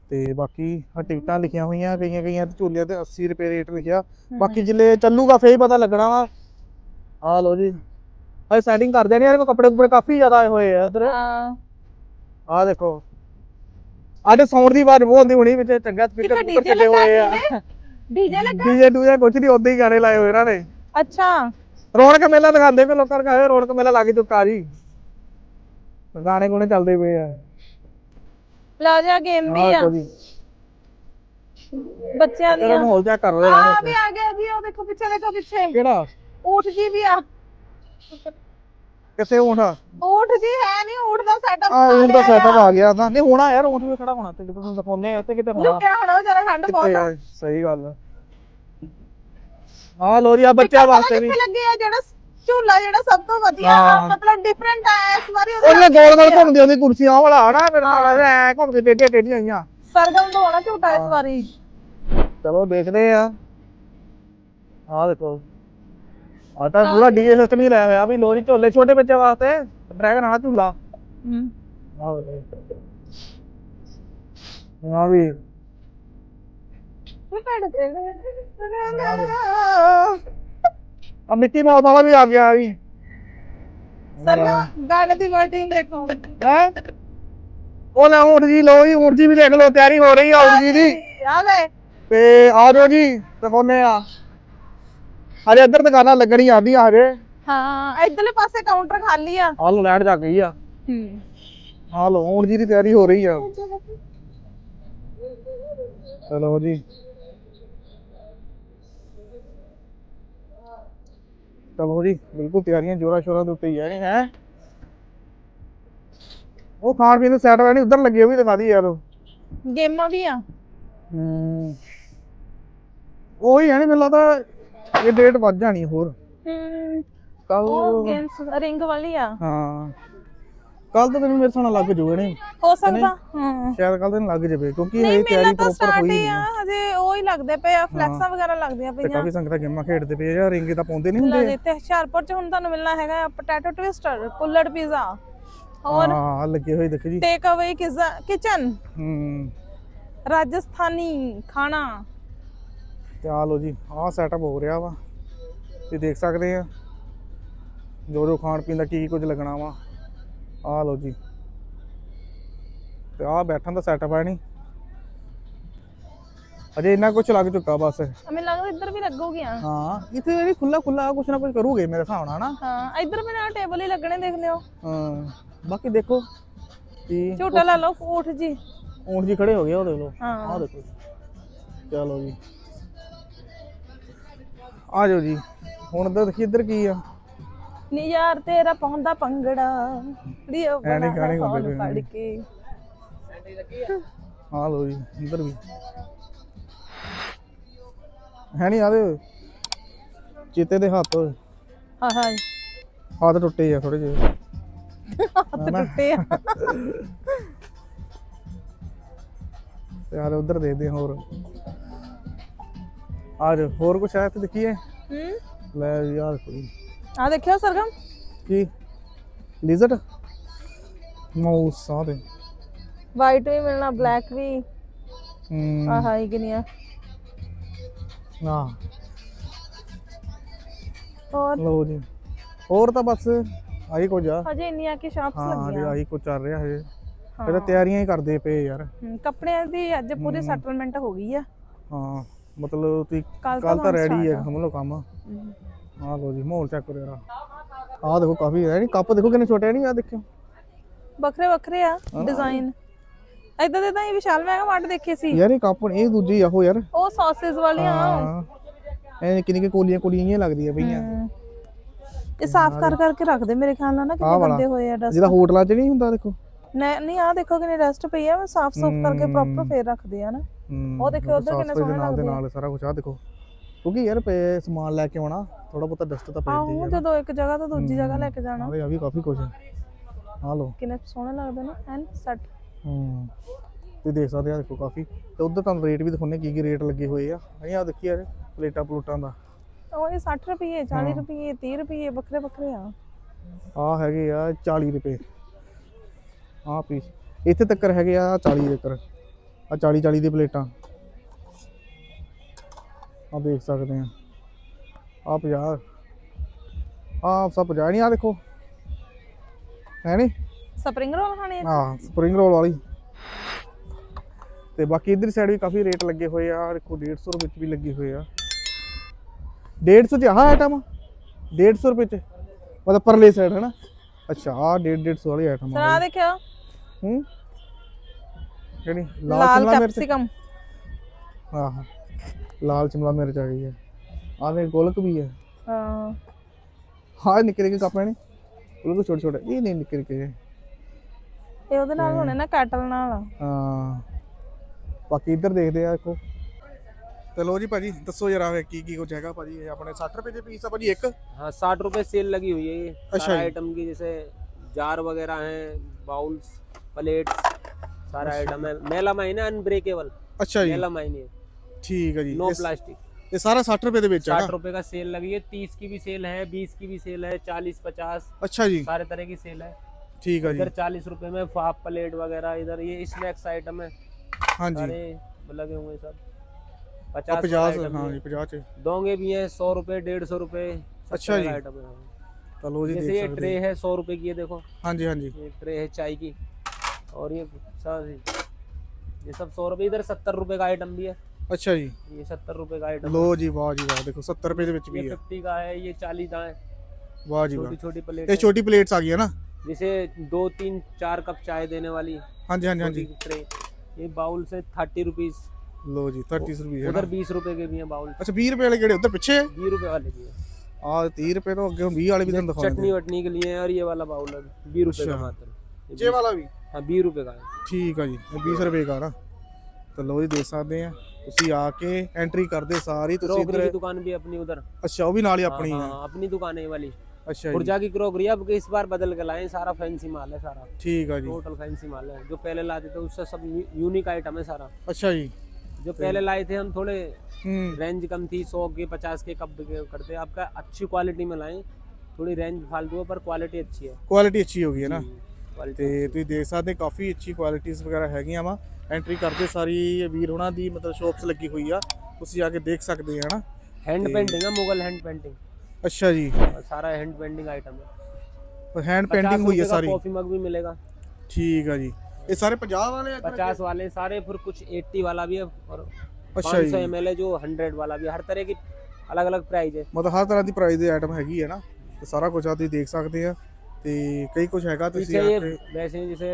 ਤੇ ਬਾਕੀ ਆ ਟਿਕਟਾਂ ਲਿਖੀਆਂ ਹੋਈਆਂ ਕਈਆਂ ਕਈਆਂ ਤੇ ਝੂਲਿਆਂ ਤੇ 80 ਰੁਪਏ ਰੇਟ ਲਿਖਿਆ। ਬਾਕੀ ਜਿੱਲੇ ਚੱਲੂਗਾ ਫੇਰ ਹੀ ਪਤਾ ਲੱਗਣਾ ਵਾ। ਆ ਲੋ ਜੀ। ਹਾਏ ਸੈਟਿੰਗ ਕਰ ਦੇਣੀ ਯਾਰ ਕੋ ਕੱਪੜੇ ਕੁਪੜੇ ਕਾਫੀ ਜ਼ਿਆਦਾ ਆਏ ਹੋਏ ਆ ਇਧਰ। ਹਾਂ। ਆ ਦੇਖੋ। ਆਡੇ ਸਾਊਂਡ ਦੀ ਆਵਾਜ਼ ਬਹੁਤ ਆਉਂਦੀ ਹੋਣੀ ਵਿੱਚ ਚੰਗਾ ਸਪੀਕਰ ਉੱਪਰ ਚੱਲੇ ਹੋਏ ਆ। ਡੀਜੇ ਲੱਗਾ ਡੀਜੇ ਡੂਜੇ ਕੁਛ ਨਹੀਂ ਉਦਾਂ ਹੀ ਗਾਣੇ ਲਾਏ ਹੋਏ ਇਹਨਾਂ ਨੇ। ਅੱਛਾ। ਰੌਣਕ ਮੇਲਾ ਦਿਖਾਉਂਦੇ ਪਏ ਲੋਕਾਂ ਨੂੰ ਕਹੇ ਰੌਣਕ ਮੇਲਾ ਲੱਗ ਚੁੱਕਾ ਜੀ ਗਾਣੇ ਗੁਣੇ ਚੱਲਦੇ ਪਏ ਆ। ਲਾ ਜਾ ਗੇਮ ਵੀ ਆ। ਬੱਚਿਆਂ ਦੀਆਂ। ਮਾਹੌਲ ਚੈੱਕ ਕਰ ਰਹੇ ਆ ਆ ਵੀ ਆ ਗਿਆ ਜੀ ਉਹ ਦੇਖੋ ਪਿੱਛੇ ਦੇਖੋ ਪਿੱਛੇ। ਕਿਹੜਾ? ਊਠ ਜੀ ਵੀ ਆ। ਕਿੱਥੇ ਹੋਣਾ ਊਠ ਜੀ ਹੈ ਨਹੀਂ ਊਠ ਦਾ ਸੈਟਅਪ ਆ ਹੁਣ ਤਾਂ ਸੈਟਅਪ ਆ ਗਿਆ ਤਾਂ। ਨਹੀਂ ਹੋਣਾ ਯਾਰ ਊਂਠ ਵੀ ਖੜਾ ਹੋਣਾ। ਤੇ ਤੁਹਾਨੂੰ ਦਿਖਾਉਂਦੇ ਆ ਕਿਤੇ ਹੋਣਾ ਲੁਕਿਆ ਹੋਣਾ ਜਰਾ ਠੰਡ ਬਹੁਤ ਆ? ਸਹੀ ਗੱਲ ਆ। ਆ ਲੋ ਜੀ ਆ ਬੱਚਿਆਂ ਵਾਸਤੇ ਵੀ। ਲੱਗੇ ਆ ਜਿਹੜਾ ਝੂਲਾ ਜਿਹੜਾ ਸਭ ਤੋਂ ਵਧੀਆ ਹਾਂ। ਮਤਲਬ ਡਿਫਰੈਂਟ ਆ ਇਸ ਵਾਰੀ ਉਹਨੇ ਗੋਲ ਗੋਲ ਘੁੰਮਦੀ ਹੁੰਦੀ ਕੁਰਸੀਆਂ ਵਾਲਾ ਹਨਾ ਮੇਰੇ ਨਾਲ ਐ ਘੁੰਮ ਕੇ ਟੇਢੀਆਂ ਟੇਢੀਆਂ ਹੋਈਆਂ ਸਰਗਮ ਤੋਂ ਹੋਣਾ ਝੂਟਾ ਇਸ ਵਾਰੀ। ਚਲੋ ਦੇਖਦੇ ਆ। ਆ ਦੇਖੋ। ਆ ਤਾਂ ਪੂਰਾ ਡੀਜੇ ਸਿਸਟਮ ਹੀ ਲਾਇਆ ਹੋਇਆ ਵੀ ਲੋਰੀ ਝੋਲੇ ਛੋਟੇ ਬੱਚਿਆਂ ਵਾਸਤੇ ਡਰੈਗਨ ਵਾਲਾ ਝੂਲਾ। ਹੂੰ। ਆ ਦੇਖੋ। ਆ ਵੀ ਮਿੱਟੀ ਮਾਊਸ ਵਾਲਾ ਵੀ ਆ ਗਿਆ ਵੀ। ਸਰਗਮ ਗਾਣੇ ਦੀ ਵਰਡਿੰਗ ਦੇਖੋ। ਹੈ? ਉਹ ਲੈ ਊਂਠ ਜੀ ਲੋ ਜੀ ਊਂਠ ਜੀ ਵੀ ਦੇਖ ਲਓ ਤਿਆਰੀ ਹੋ ਰਹੀ ਆ ਊਂਠ ਜੀ ਦੀ। ਆ ਗਏ। ਤੇ ਆ ਜਾਓ ਜੀ ਦਿਖਾਉਨੇ ਆ। ਹਜੇ ਇੱਧਰ ਦੁਕਾਨਾਂ ਲੱਗਣੀ ਆਂਦੀਆਂ ਹਜੇ। ਹਾਂ ਇਧਰਲੇ ਪਾਸੇ ਕਾਊਂਟਰ ਖਾਲੀ ਆ। ਆ ਲੋ ਲੈਟ ਜਾ ਗਈ ਆ। ਹੂੰ। ਆ ਲੋ ਊਂਠ ਜੀ ਦੀ ਤਿਆਰੀ ਹੋ ਰਹੀ ਆ। ਚਲੋ ਜੀ। ਚਲੋ ਜੀ ਬਿਲਕੁਲ ਤਿਆਰੀਆਂ ਜੋਰਾ ਸ਼ੋਰਾ ਦੇ ਉੱਤੇ ਹੀ ਹੈ ਹੈ। ਉਹ ਖਾਣ ਪੀਣ ਨੂੰ ਸੈਟ ਨਹੀਂ ਉਧਰ ਲੱਗੇ ਉਹ ਵੀ ਦਿਖਾ ਦੀ ਯਾਰ ਉਹ। ਗੇਮਾਂ ਵੀ ਆ। ਹੂੰ। ਉਹੀ ਹੈ ਨਹੀਂ ਮੈਨੂੰ ਲੱਗਦਾ ਇਹ ਡੇਟ ਵੱਧ ਜਾਣੀ ਹੋਰ। ਹੂੰ। ਕੱਲ ਉਹ ਗੇਮਸ ਰਿੰਗ ਵਾਲੀ ਆ। ਹਾਂ। ਕੱਲ ਤਾਂ ਤੈਨੂੰ ਮੇਰੇ ਸਾਨਾਲ ਲੱਗ ਜੂਗੇ ਨੇ ਹੋ ਸਕਦਾ ਹਾਂ। ਸ਼ਾਇਦ ਕੱਲ ਤੈਨੂੰ ਲੱਗ ਜਾਵੇ ਕਿਉਂਕਿ ਨਹੀਂ ਇਹ ਤਿਆਰੀ ਪ੍ਰੋਪਰ ਹੋਈ ਨਹੀਂ ਆ ਹਜੇ ਉਹ ਹੀ ਲੱਗਦੇ ਪਏ ਆ ਫਲੈਕਸਾਂ ਵਗੈਰਾ ਲੱਗਦੀਆਂ ਤੇ ਪਈਆਂ। ਕਾਫੀ ਸੰਗਤਾਂ ਗੇਮਾਂ ਖੇਡਦੇ ਪਏ ਆ ਰਿੰਗੇ ਤਾਂ ਪਾਉਂਦੇ ਨਹੀਂ ਹੁੰਦੇ। ਤੇ ਹੁਸ਼ਿਆਰਪੁਰ ਚ ਹੁਣ ਤੁਹਾਨੂੰ ਮਿਲਣਾ ਹੈਗਾ ਪੋਟੈਟੋ ਟਵਿਸਟਰ ਕੁੱਲੜ ਪੀਜ਼ਾ ਔਰ ਹਾਂ ਲੱਗੇ ਹੋਏ ਦੇਖ ਜੀ। ਟੇਕ ਅਵੇ ਕਿਚਨ ਹੂੰ। ਰਾਜਸਥਾਨੀ ਖਾਣਾ। ਤੇ ਆ ਲੋ ਜੀ ਆਹ ਸੈਟਅਪ ਹੋ ਰਿਹਾ ਵਾ। ਤੁਸੀਂ ਦੇਖ ਸਕਦੇ ਆ ਜੋ ਜੋ ਖਾਣ ਪੀਣ ਦਾ ਕੀ ਕੀ ਕੁਝ ਲੱਗਣਾ ਵਾ। ਆਹ ਲੋ ਜੀ। ਤੇ ਆਹ ਬੈਠਣ ਦਾ ਸੈਟਅਪ ਹੈ ਨਹੀਂ ਅਜੇ ਇੰਨਾ ਕੁਝ ਲੱਗ ਚੁੱਕਾ ਬਸ। ਮੈਨੂੰ ਲੱਗਦਾ ਇੱਧਰ ਵੀ ਲੱਗੂਗੀਆਂ। ਹਾਂ ਇੱਥੇ ਜਿਹੜੀ ਖੁੱਲਾ ਖੁੱਲਾ ਕੁਝ ਨਾ ਕੁਝ ਕਰੂਗੇ ਮੇਰੇ ਹਿਸਾਬ ਨਾਲ ਨਾ ਹਾਂ ਇੱਧਰ ਵੀ ਨਾ ਟੇਬਲ ਹੀ ਲੱਗਣੇ ਦੇਖ ਲਿਓ ਹਾਂ ਬਾਕੀ ਦੇਖੋ ਕੀ ਝੂਟਾ ਲੈ ਲਓ ਊਠ ਜੀ। ਊਂਠ ਜੀ ਖੜੇ ਹੋ ਗਏ ਉਹ ਦੇਖ ਲਓ। ਆਹ ਦੇਖੋ ਚਲੋ ਜੀ। ਆ ਜਾਓ ਜੀ। ਹੁਣ ਤਾਂ ਦੇਖੀ ਇੱਧਰ ਕੀ ਆ। ਨੀ ਯਾਰ ਤੇਰਾ ਪਾਉਂਦਾ ਪੰਗੜਾ ਲੀਓ ਐਨੇ ਬਣਾ ਗਾਣੇ ਲੈ ਗਾਉਂਦੇ ਫੜ ਪਏ ਕੇ। ਆ ਲੋ ਜੀ ਇੱਧਰ ਵੀ। ਹੈ ਨਹੀਂ ਆਦੇ। ਚੀਤੇ ਦੇ ਹੱਥ। ਹਾਂ ਹਾਂ। ਹੱਥ ਟੁੱਟੇ ਆ ਥੋੜੇ ਜਿਹੇ। ਹੱਥ ਟੁੱਟੇ ਆ। ਤੇ ਯਾਰ ਉਧਰ ਦੇਖਦੇ ਹਾਂ ਹੋਰ। ਆਜ ਹੋਰ ਕੁਛ ਹੈ ਤੇ ਦੇਖੀਏ? ਹੂੰ। ਲੈ ਯਾਰ ਕੋਈ। ਆ ਦੇਖਿਓ ਸਰਗਮ? ਕੀ? ਲਿਜ਼ਰਡ? ਆ ਦੇ ਵਾਈਟ ਵੀ ਮਿਲਣਾ ਬਲੈਕ ਵੀ। ਹੂੰ। ਆਹ ਹੀ ਕਿੰਨੀਆਂ ਨਾ ਹੋਰ? ਲਓ ਜੀ। ਹੋਰ ਤਾਂ ਬਸ ਆਹੀ ਕੁਝ ਆ। ਹਜੇ ਇੰਨੀਆਂ ਕਿ ਸ਼ਾਪਸ ਹਾਂ ਲੱਗੀਆਂ। ਆਹੀ ਕੁਝ ਚੱਲ ਰਿਹਾ ਹਜੇ। ਹਾਂ। ਇਹ ਤਾਂ ਤਿਆਰੀਆਂ ਹੀ ਕਰਦੇ ਪਏ ਯਾਰ। ਹਮ, ਕੱਪੜਿਆਂ ਦੀ ਅੱਜ ਪੂਰੀ ਸੈਟਲਮੈਂਟ ਹੋ ਗਈ ਆ। ਹਾਂ ਮਤਲਬ ਤੁਸੀਂ ਕੱਲ ਕੱਲ ਤਾਂ ਰੈਡੀ ਹੈ। ਸਮਝ ਲਓ ਕੰਮ। ਹਮ, ਆਹ ਲਓ ਜੀ ਮਾਹੌਲ ਚੈੱਕ ਕਰੋ ਯਾਰ। ਆਹ ਦੇਖੋ ਕਾਫੀ ਹੈ ਨਹੀਂ ਕੱਪ ਦੇਖੋ ਕਿੰਨੇ ਛੋਟੇ ਨਹੀਂ ਆ ਦੇਖਿਓ। ਵੱਖਰੇ ਵੱਖਰੇ ਆ ਡਿਜ਼ਾਈਨ ਇਦਾਂ ਦੇ ਤਾਂ ਇਹ ਵਿਸ਼ਾਲ ਮੈਗਾ ਮਾਰਟ ਦੇਖੇ ਸੀ। ਯਾਰ ਇਹ ਕੱਪ ਇਹ ਦੂਜੀ ਆਹੋ ਯਾਰ। ਉਹ ਸੌਸੇਸ ਵਾਲੀਆਂ। ਹਾਂ। ਇਹ ਨਿੱਕੀ ਨਿੱਕੀ ਕੋਲੀਆਂ ਕੋਲੀਆਂ ਜਿਹੀਆਂ ਲੱਗਦੀਆਂ ਪਈਆਂ। ਇਹ ਸਾਫ਼ ਕਰ ਕਰਕੇ ਰੱਖਦੇ ਮੇਰੇ ਖਿਆਲ ਨਾਲ ਨਾ ਕਿੰਨੇ। ਗੰਦੇ ਹੋਏ ਆ ਡਸਟ ਜਿਹੜਾ ਹੋਟਲਾਂ 'ਚ ਨਹੀਂ ਹੁੰਦਾ ਦੇਖੋ। ਨਹੀਂ ਆ ਦੇਖੋ ਕਿੰਨੀ ਰੈਸਟ ਪਈ ਆ ਮੈਂ ਸਾਫ਼ ਸੁਫ ਕਰਕੇ। ਪ੍ਰੋਪਰ ਫੇਰ ਰੱਖਦੇ ਆ ਨਾ। ਹੂੰ। ਉਹ ਦੇਖਿਓ ਉੱਧਰ ਕਿੰਨੇ ਸੋਹਣੇ ਨਾਲ ਲੱਗਦੇ ਆ। ਨਾਲ ਸਾਰਾ ਕੁਝ ਆ ਦੇਖੋ। ਕਿਉਂਕਿ ਯਾਰ ਸਮਾਨ ਲੈ ਕੇ ਆਉਣਾ ਥੋੜਾ ਬਹੁਤਾ ਡਸਟ ਤਾਂ ਪੈਂਦੀ ਹੈ ਜਦੋਂ ਇੱਕ ਜਗ੍ਹਾ ਤੋਂ ਦੂਜੀ ਜਗ੍ਹਾ ਲੈ ਕੇ ਜਾਣਾ। ਆ ਵੀ ਕਾਫੀ ਕੁਝ ਹੈ ਆ ਲਓ। ਕਿੰਨੇ ਸੋਹਣੇ ਲੱਗਦੇ ਨੇ ਐਨ ਸੈਟ ਹੂੰ ਤੁਸੀਂ ਦੇਖ ਸਕਦੇ ਆ ਦੇਖੋ ਕਾਫੀ। ਤੇ ਉਧਰ ਤੁਹਾਨੂੰ ਰੇਟ ਵੀ ਦਿਖਾਉਣੇ ਕੀ ਕੀ ਰੇਟ ਲੱਗੇ ਹੋਏ ਆ। ਅਸੀਂ ਆ ਦੇਖੀ ਯਾਰ ਪਲੇਟਾਂ ਪਲੂਟਾਂ ਦਾ। ਉਹ ਇਹ 60 ਰੁਪਏ 40 ਰੁਪਏ 30 ਰੁਪਏ ਵੱਖਰੇ ਵੱਖਰੇ ਆ। ਆ ਹੈਗੇ ਆ 40 ਰੁਪਏ। ਆ ਪੀਸ ਇੱਥੇ ਤੱਕ ਹੈਗੇ ਆ 40 ਤੱਕ ਆ 40 40 ਦੀ ਪਲੇਟਾਂ। ਆ ਦੇਖ ਸਕਦੇ ਆ। ਆ 50 ਆ ਸਭ 50 ਨਹੀਂ ਆ ਦੇਖੋ। ਹੈ ਨਹੀਂ ਸਪਰਿੰਗ ਰੋਲ ਖਾਣੇ ਆ? ਹਾਂ ਸਪਰਿੰਗ ਰੋਲ ਵਾਲੀ। ਤੇ ਬਾਕੀ ਇਧਰ ਸਾਈਡ ਵੀ ਕਾਫੀ ਰੇਟ ਲੱਗੇ ਹੋਏ ਆ। ਦੇਖੋ 150 ਰੁਪਏ ਚ ਵੀ ਲੱਗੇ ਹੋਏ ਆ। 150 ਚ ਆਹ ਆਈਟਮ 150 ਰੁਪਏ ਚ। ਮਤਲਬ ਪਰਲੇ ਸਾਈਡ ਹੈ ਨਾ? ਅੱਛਾ ਆ 150 150 ਵਾਲੀ ਆਈਟਮ ਸਰ ਆ ਆ ਦੇਖਿਓ। ਹੂੰ? ਕਿਹੜੀ ਲਾਲ ਸ਼ਿਮਲਾ ਮਿਰਚ? ਕੈਪਸਿਕਮ ਹਾਂ ਹਾਂ ਲਾਲ ਸ਼ਿਮਲਾ ਮਿਰਚ ਆ ਗਈ ਹੈ। ਆਹ ਨੇ ਗੋਲਕ ਵੀ ਹੈ। ਹਾਂ। ਹਾਂ ਨਿੱਕੇ ਨਿੱਕੇ ਕੱਪ ਨੇ? ਬਿਲਕੁਲ ਛੋਟੇ ਛੋਟੇ ਇਹ ਨਹੀਂ ਨਿੱਕੇ ਨਿੱਕੇ ਜਿਹੇ। ਇਹ ਉਹਦੇ ਨਾਲ ਹੋਣੇ ਨਾ ਕੈਟਲ ਨਾਲ ਹਾਂ ਬਾਕੀ ਇੱਧਰ ਦੇਖਦੇ ਆ ਦੇਖੋ ਤੇ ਲੋ ਜੀ ਭਾਜੀ ਦੱਸੋ ਜਰਾ ਵੇ ਕੀ ਕੀ ਕੁਝ ਹੈਗਾ ਭਾਜੀ ਇਹ ਆਪਣੇ 60 ਰੁਪਏ ਦੇ ਪੀਸ ਆ ਭਾਜੀ ਇੱਕ हाँ साठ रुपए सेल लगी हुई है ये अच्छा सारा जी। आइटम की जैसे जार वगैरह हैं बाउल्स प्लेट्स सारा आइटम है मेला माइन है अनब्रेकेबल ਅੱਛਾ ਜੀ मेला माइन है ਠੀਕ ਹੈ ਜੀ नो ਇਹ- प्लास्टिक ਇਹ ਸਾਰਾ 60 ਰੁਪਏ ਦੇ ਵਿੱਚ ਹੈ साठ ਨਾ रुपए का सेल लगी है तीस की भी सेल है बीस की भी सेल है चालीस पचास ਅੱਛਾ ਜੀ सारे तरह की सेल है ਠੀਕ ਹੈ ਜੀ इधर चालीस रुपए में फाप प्लेट वगैरह इधर ये स्नैक्स आइटम है ਹਾਂਜੀ सारे लगे हुए हैं सब ਆ पचास 50 आइटम ਹਾਂ है। ਜੀ 50 ਚ दोंगे भी हैं सौ रुपए डेढ़ सौ रुपए सब अच्छा तरह जी। का आइटम है ਤਾਂ ਲੋ ਜੀ जैसे ਦੇਖ ये ਸਕਦੇ ट्रे है सौ रुपए की है देखो ਹਾਂਜੀ ਹਾਂਜੀ ये ट्रे है चाय की और ये सर ये सब सौ रुपए इधर सत्तर रुपए का आइटम भी है अच्छा जी ये सत्तर रुपए का आइटम लो जी वाह जी वाह देखो सत्तर रुपए के बीच भी है फिफ्टी का है ये चालीस का है वाह जी वाह छोटी प्लेट ये छोटी प्लेट्स आ गई है ना जैसे दो तीन चार कप चाय देने वाली हाँ जी हाँ जी हाँ जी ट्रे ये बाउल से थर्टी रुपीज लो जी थर्टी रुपीज उधर बीस रुपए के भी हैं बाउल अच्छा बीस रुपए वाले केड़े उधर पीछे बीस रुपए वाले भी है और तीस रुपए तो अगे बीस वाले भी तुम दिखाओ चटनी वटनी के लिए और ये वाला बाउल है बीस रुपए का मात्र ये वाला भी हाँ बीस रुपए का है ठीक है जी बीस रुपए का ना तो लो जी दे सकते हैं ਤੁਸੀਂ ਆ ਕੇ ਐਂਟਰੀ ਕਰਦੇ ਸਾਰੀ ਤੁਸੀਂ क्रोकरी ਇੱਧਰ की दुकान भी अपनी उधर ਅੱਛਾ ਉਹ ਵੀ ਨਾਲ ਹੀ ਆਪਣੀ हाँ, ਹੈ हाँ, अपनी दुकान है ये वाली ਅੱਛਾ ਜੀ खुर्जा की क्रोकरी अब इस बार बदल के लाए हैं, सारा फैंसी माल है सारा ਠੀਕ ਆ ਜੀ टोटल फैंसी माल है जो पहले लाते थे उससे सब यूनिक आइटम है सारा ਅੱਛਾ ਜੀ जो पहले लाए थे हम थोड़े ਹੂੰ रेंज कम थी सौ के पचास के कब के करते आपका अच्छी क्वालिटी में लाए थोड़ी रेंज फालतू है पर क्वालिटी अच्छी है ਕੁਆਲਿਟੀ ਅੱਛੀ ਹੋ ਗਈ ਹੈ ਨਾ क्वालिटी ਤੇ ਤੁਸੀਂ ਦੇਖ ਸਕਦੇ ਕਾਫੀ ਅੱਛੀ ਕੁਆਲਿਟੀਆਂ ਵਗੈਰਾ ਹੈਗੀਆਂ ਵਾ। ਐਂਟਰੀ ਕਰਦੇ ਸਾਰੀ ਵੀਰ ਉਹਨਾਂ ਦੀ ਮਤਲਬ ਸ਼ਾਪਸ ਲੱਗੀ ਹੋਈ ਆ। ਤੁਸੀਂ ਆ ਕੇ ਦੇਖ ਸਕਦੇ ਆ ਹਨਾ? ਹੈਂਡ ਪੇਂਟਿੰਗ ਆ ਮੁਗਲ ਹੈਂਡ ਪੇਂਟਿੰਗ ਅੱਛਾ ਜੀ। ਸਾਰਾ ਹੈਂਡ ਪੇਂਟਿੰਗ ਆਈਟਮ ਹੈ ਹੈਂਡ ਪੇਂਟਿੰਗ ਹੋਈ ਹੈ ਸਾਰੀ। ਕਾਫੀ ਮਗ ਵੀ ਮਿਲੇਗਾ। ਠੀਕ ਆ ਜੀ। ਇਹ ਸਾਰੇ 50 ਵਾਲੇ ਆ 50 ਵਾਲੇ ਸਾਰੇ ਫਿਰ ਕੁਝ 80 ਵਾਲਾ ਵੀ ਹੈ ਔਰ ਅੱਛਾ ਜੀ। 500 ml ਜੋ 100 ਵਾਲਾ ਵੀ ਹਰ ਤਰ੍ਹਾਂ ਦੀ ਅਲੱਗ-ਅਲੱਗ ਪ੍ਰਾਈਸ ਹੈ ਮਤਲਬ ਹਰ ਤਰ੍ਹਾਂ ਦੀ ਪ੍ਰਾਈਸ ਦੇ ਆਈਟਮ ਹੈਗੀ ਹੈ ਨਾ। ਤੇ ਸਾਰਾ ਕੁਝ ਆ ਤੁਸੀਂ ਦੇਖ ਸਕਦੇ ਆ। ਤੇ ਕਈ ਕੁਝ ਹੈਗਾ ਤੁਸੀਂ पीछे ਆ ये ਕੇ वैसे जैसे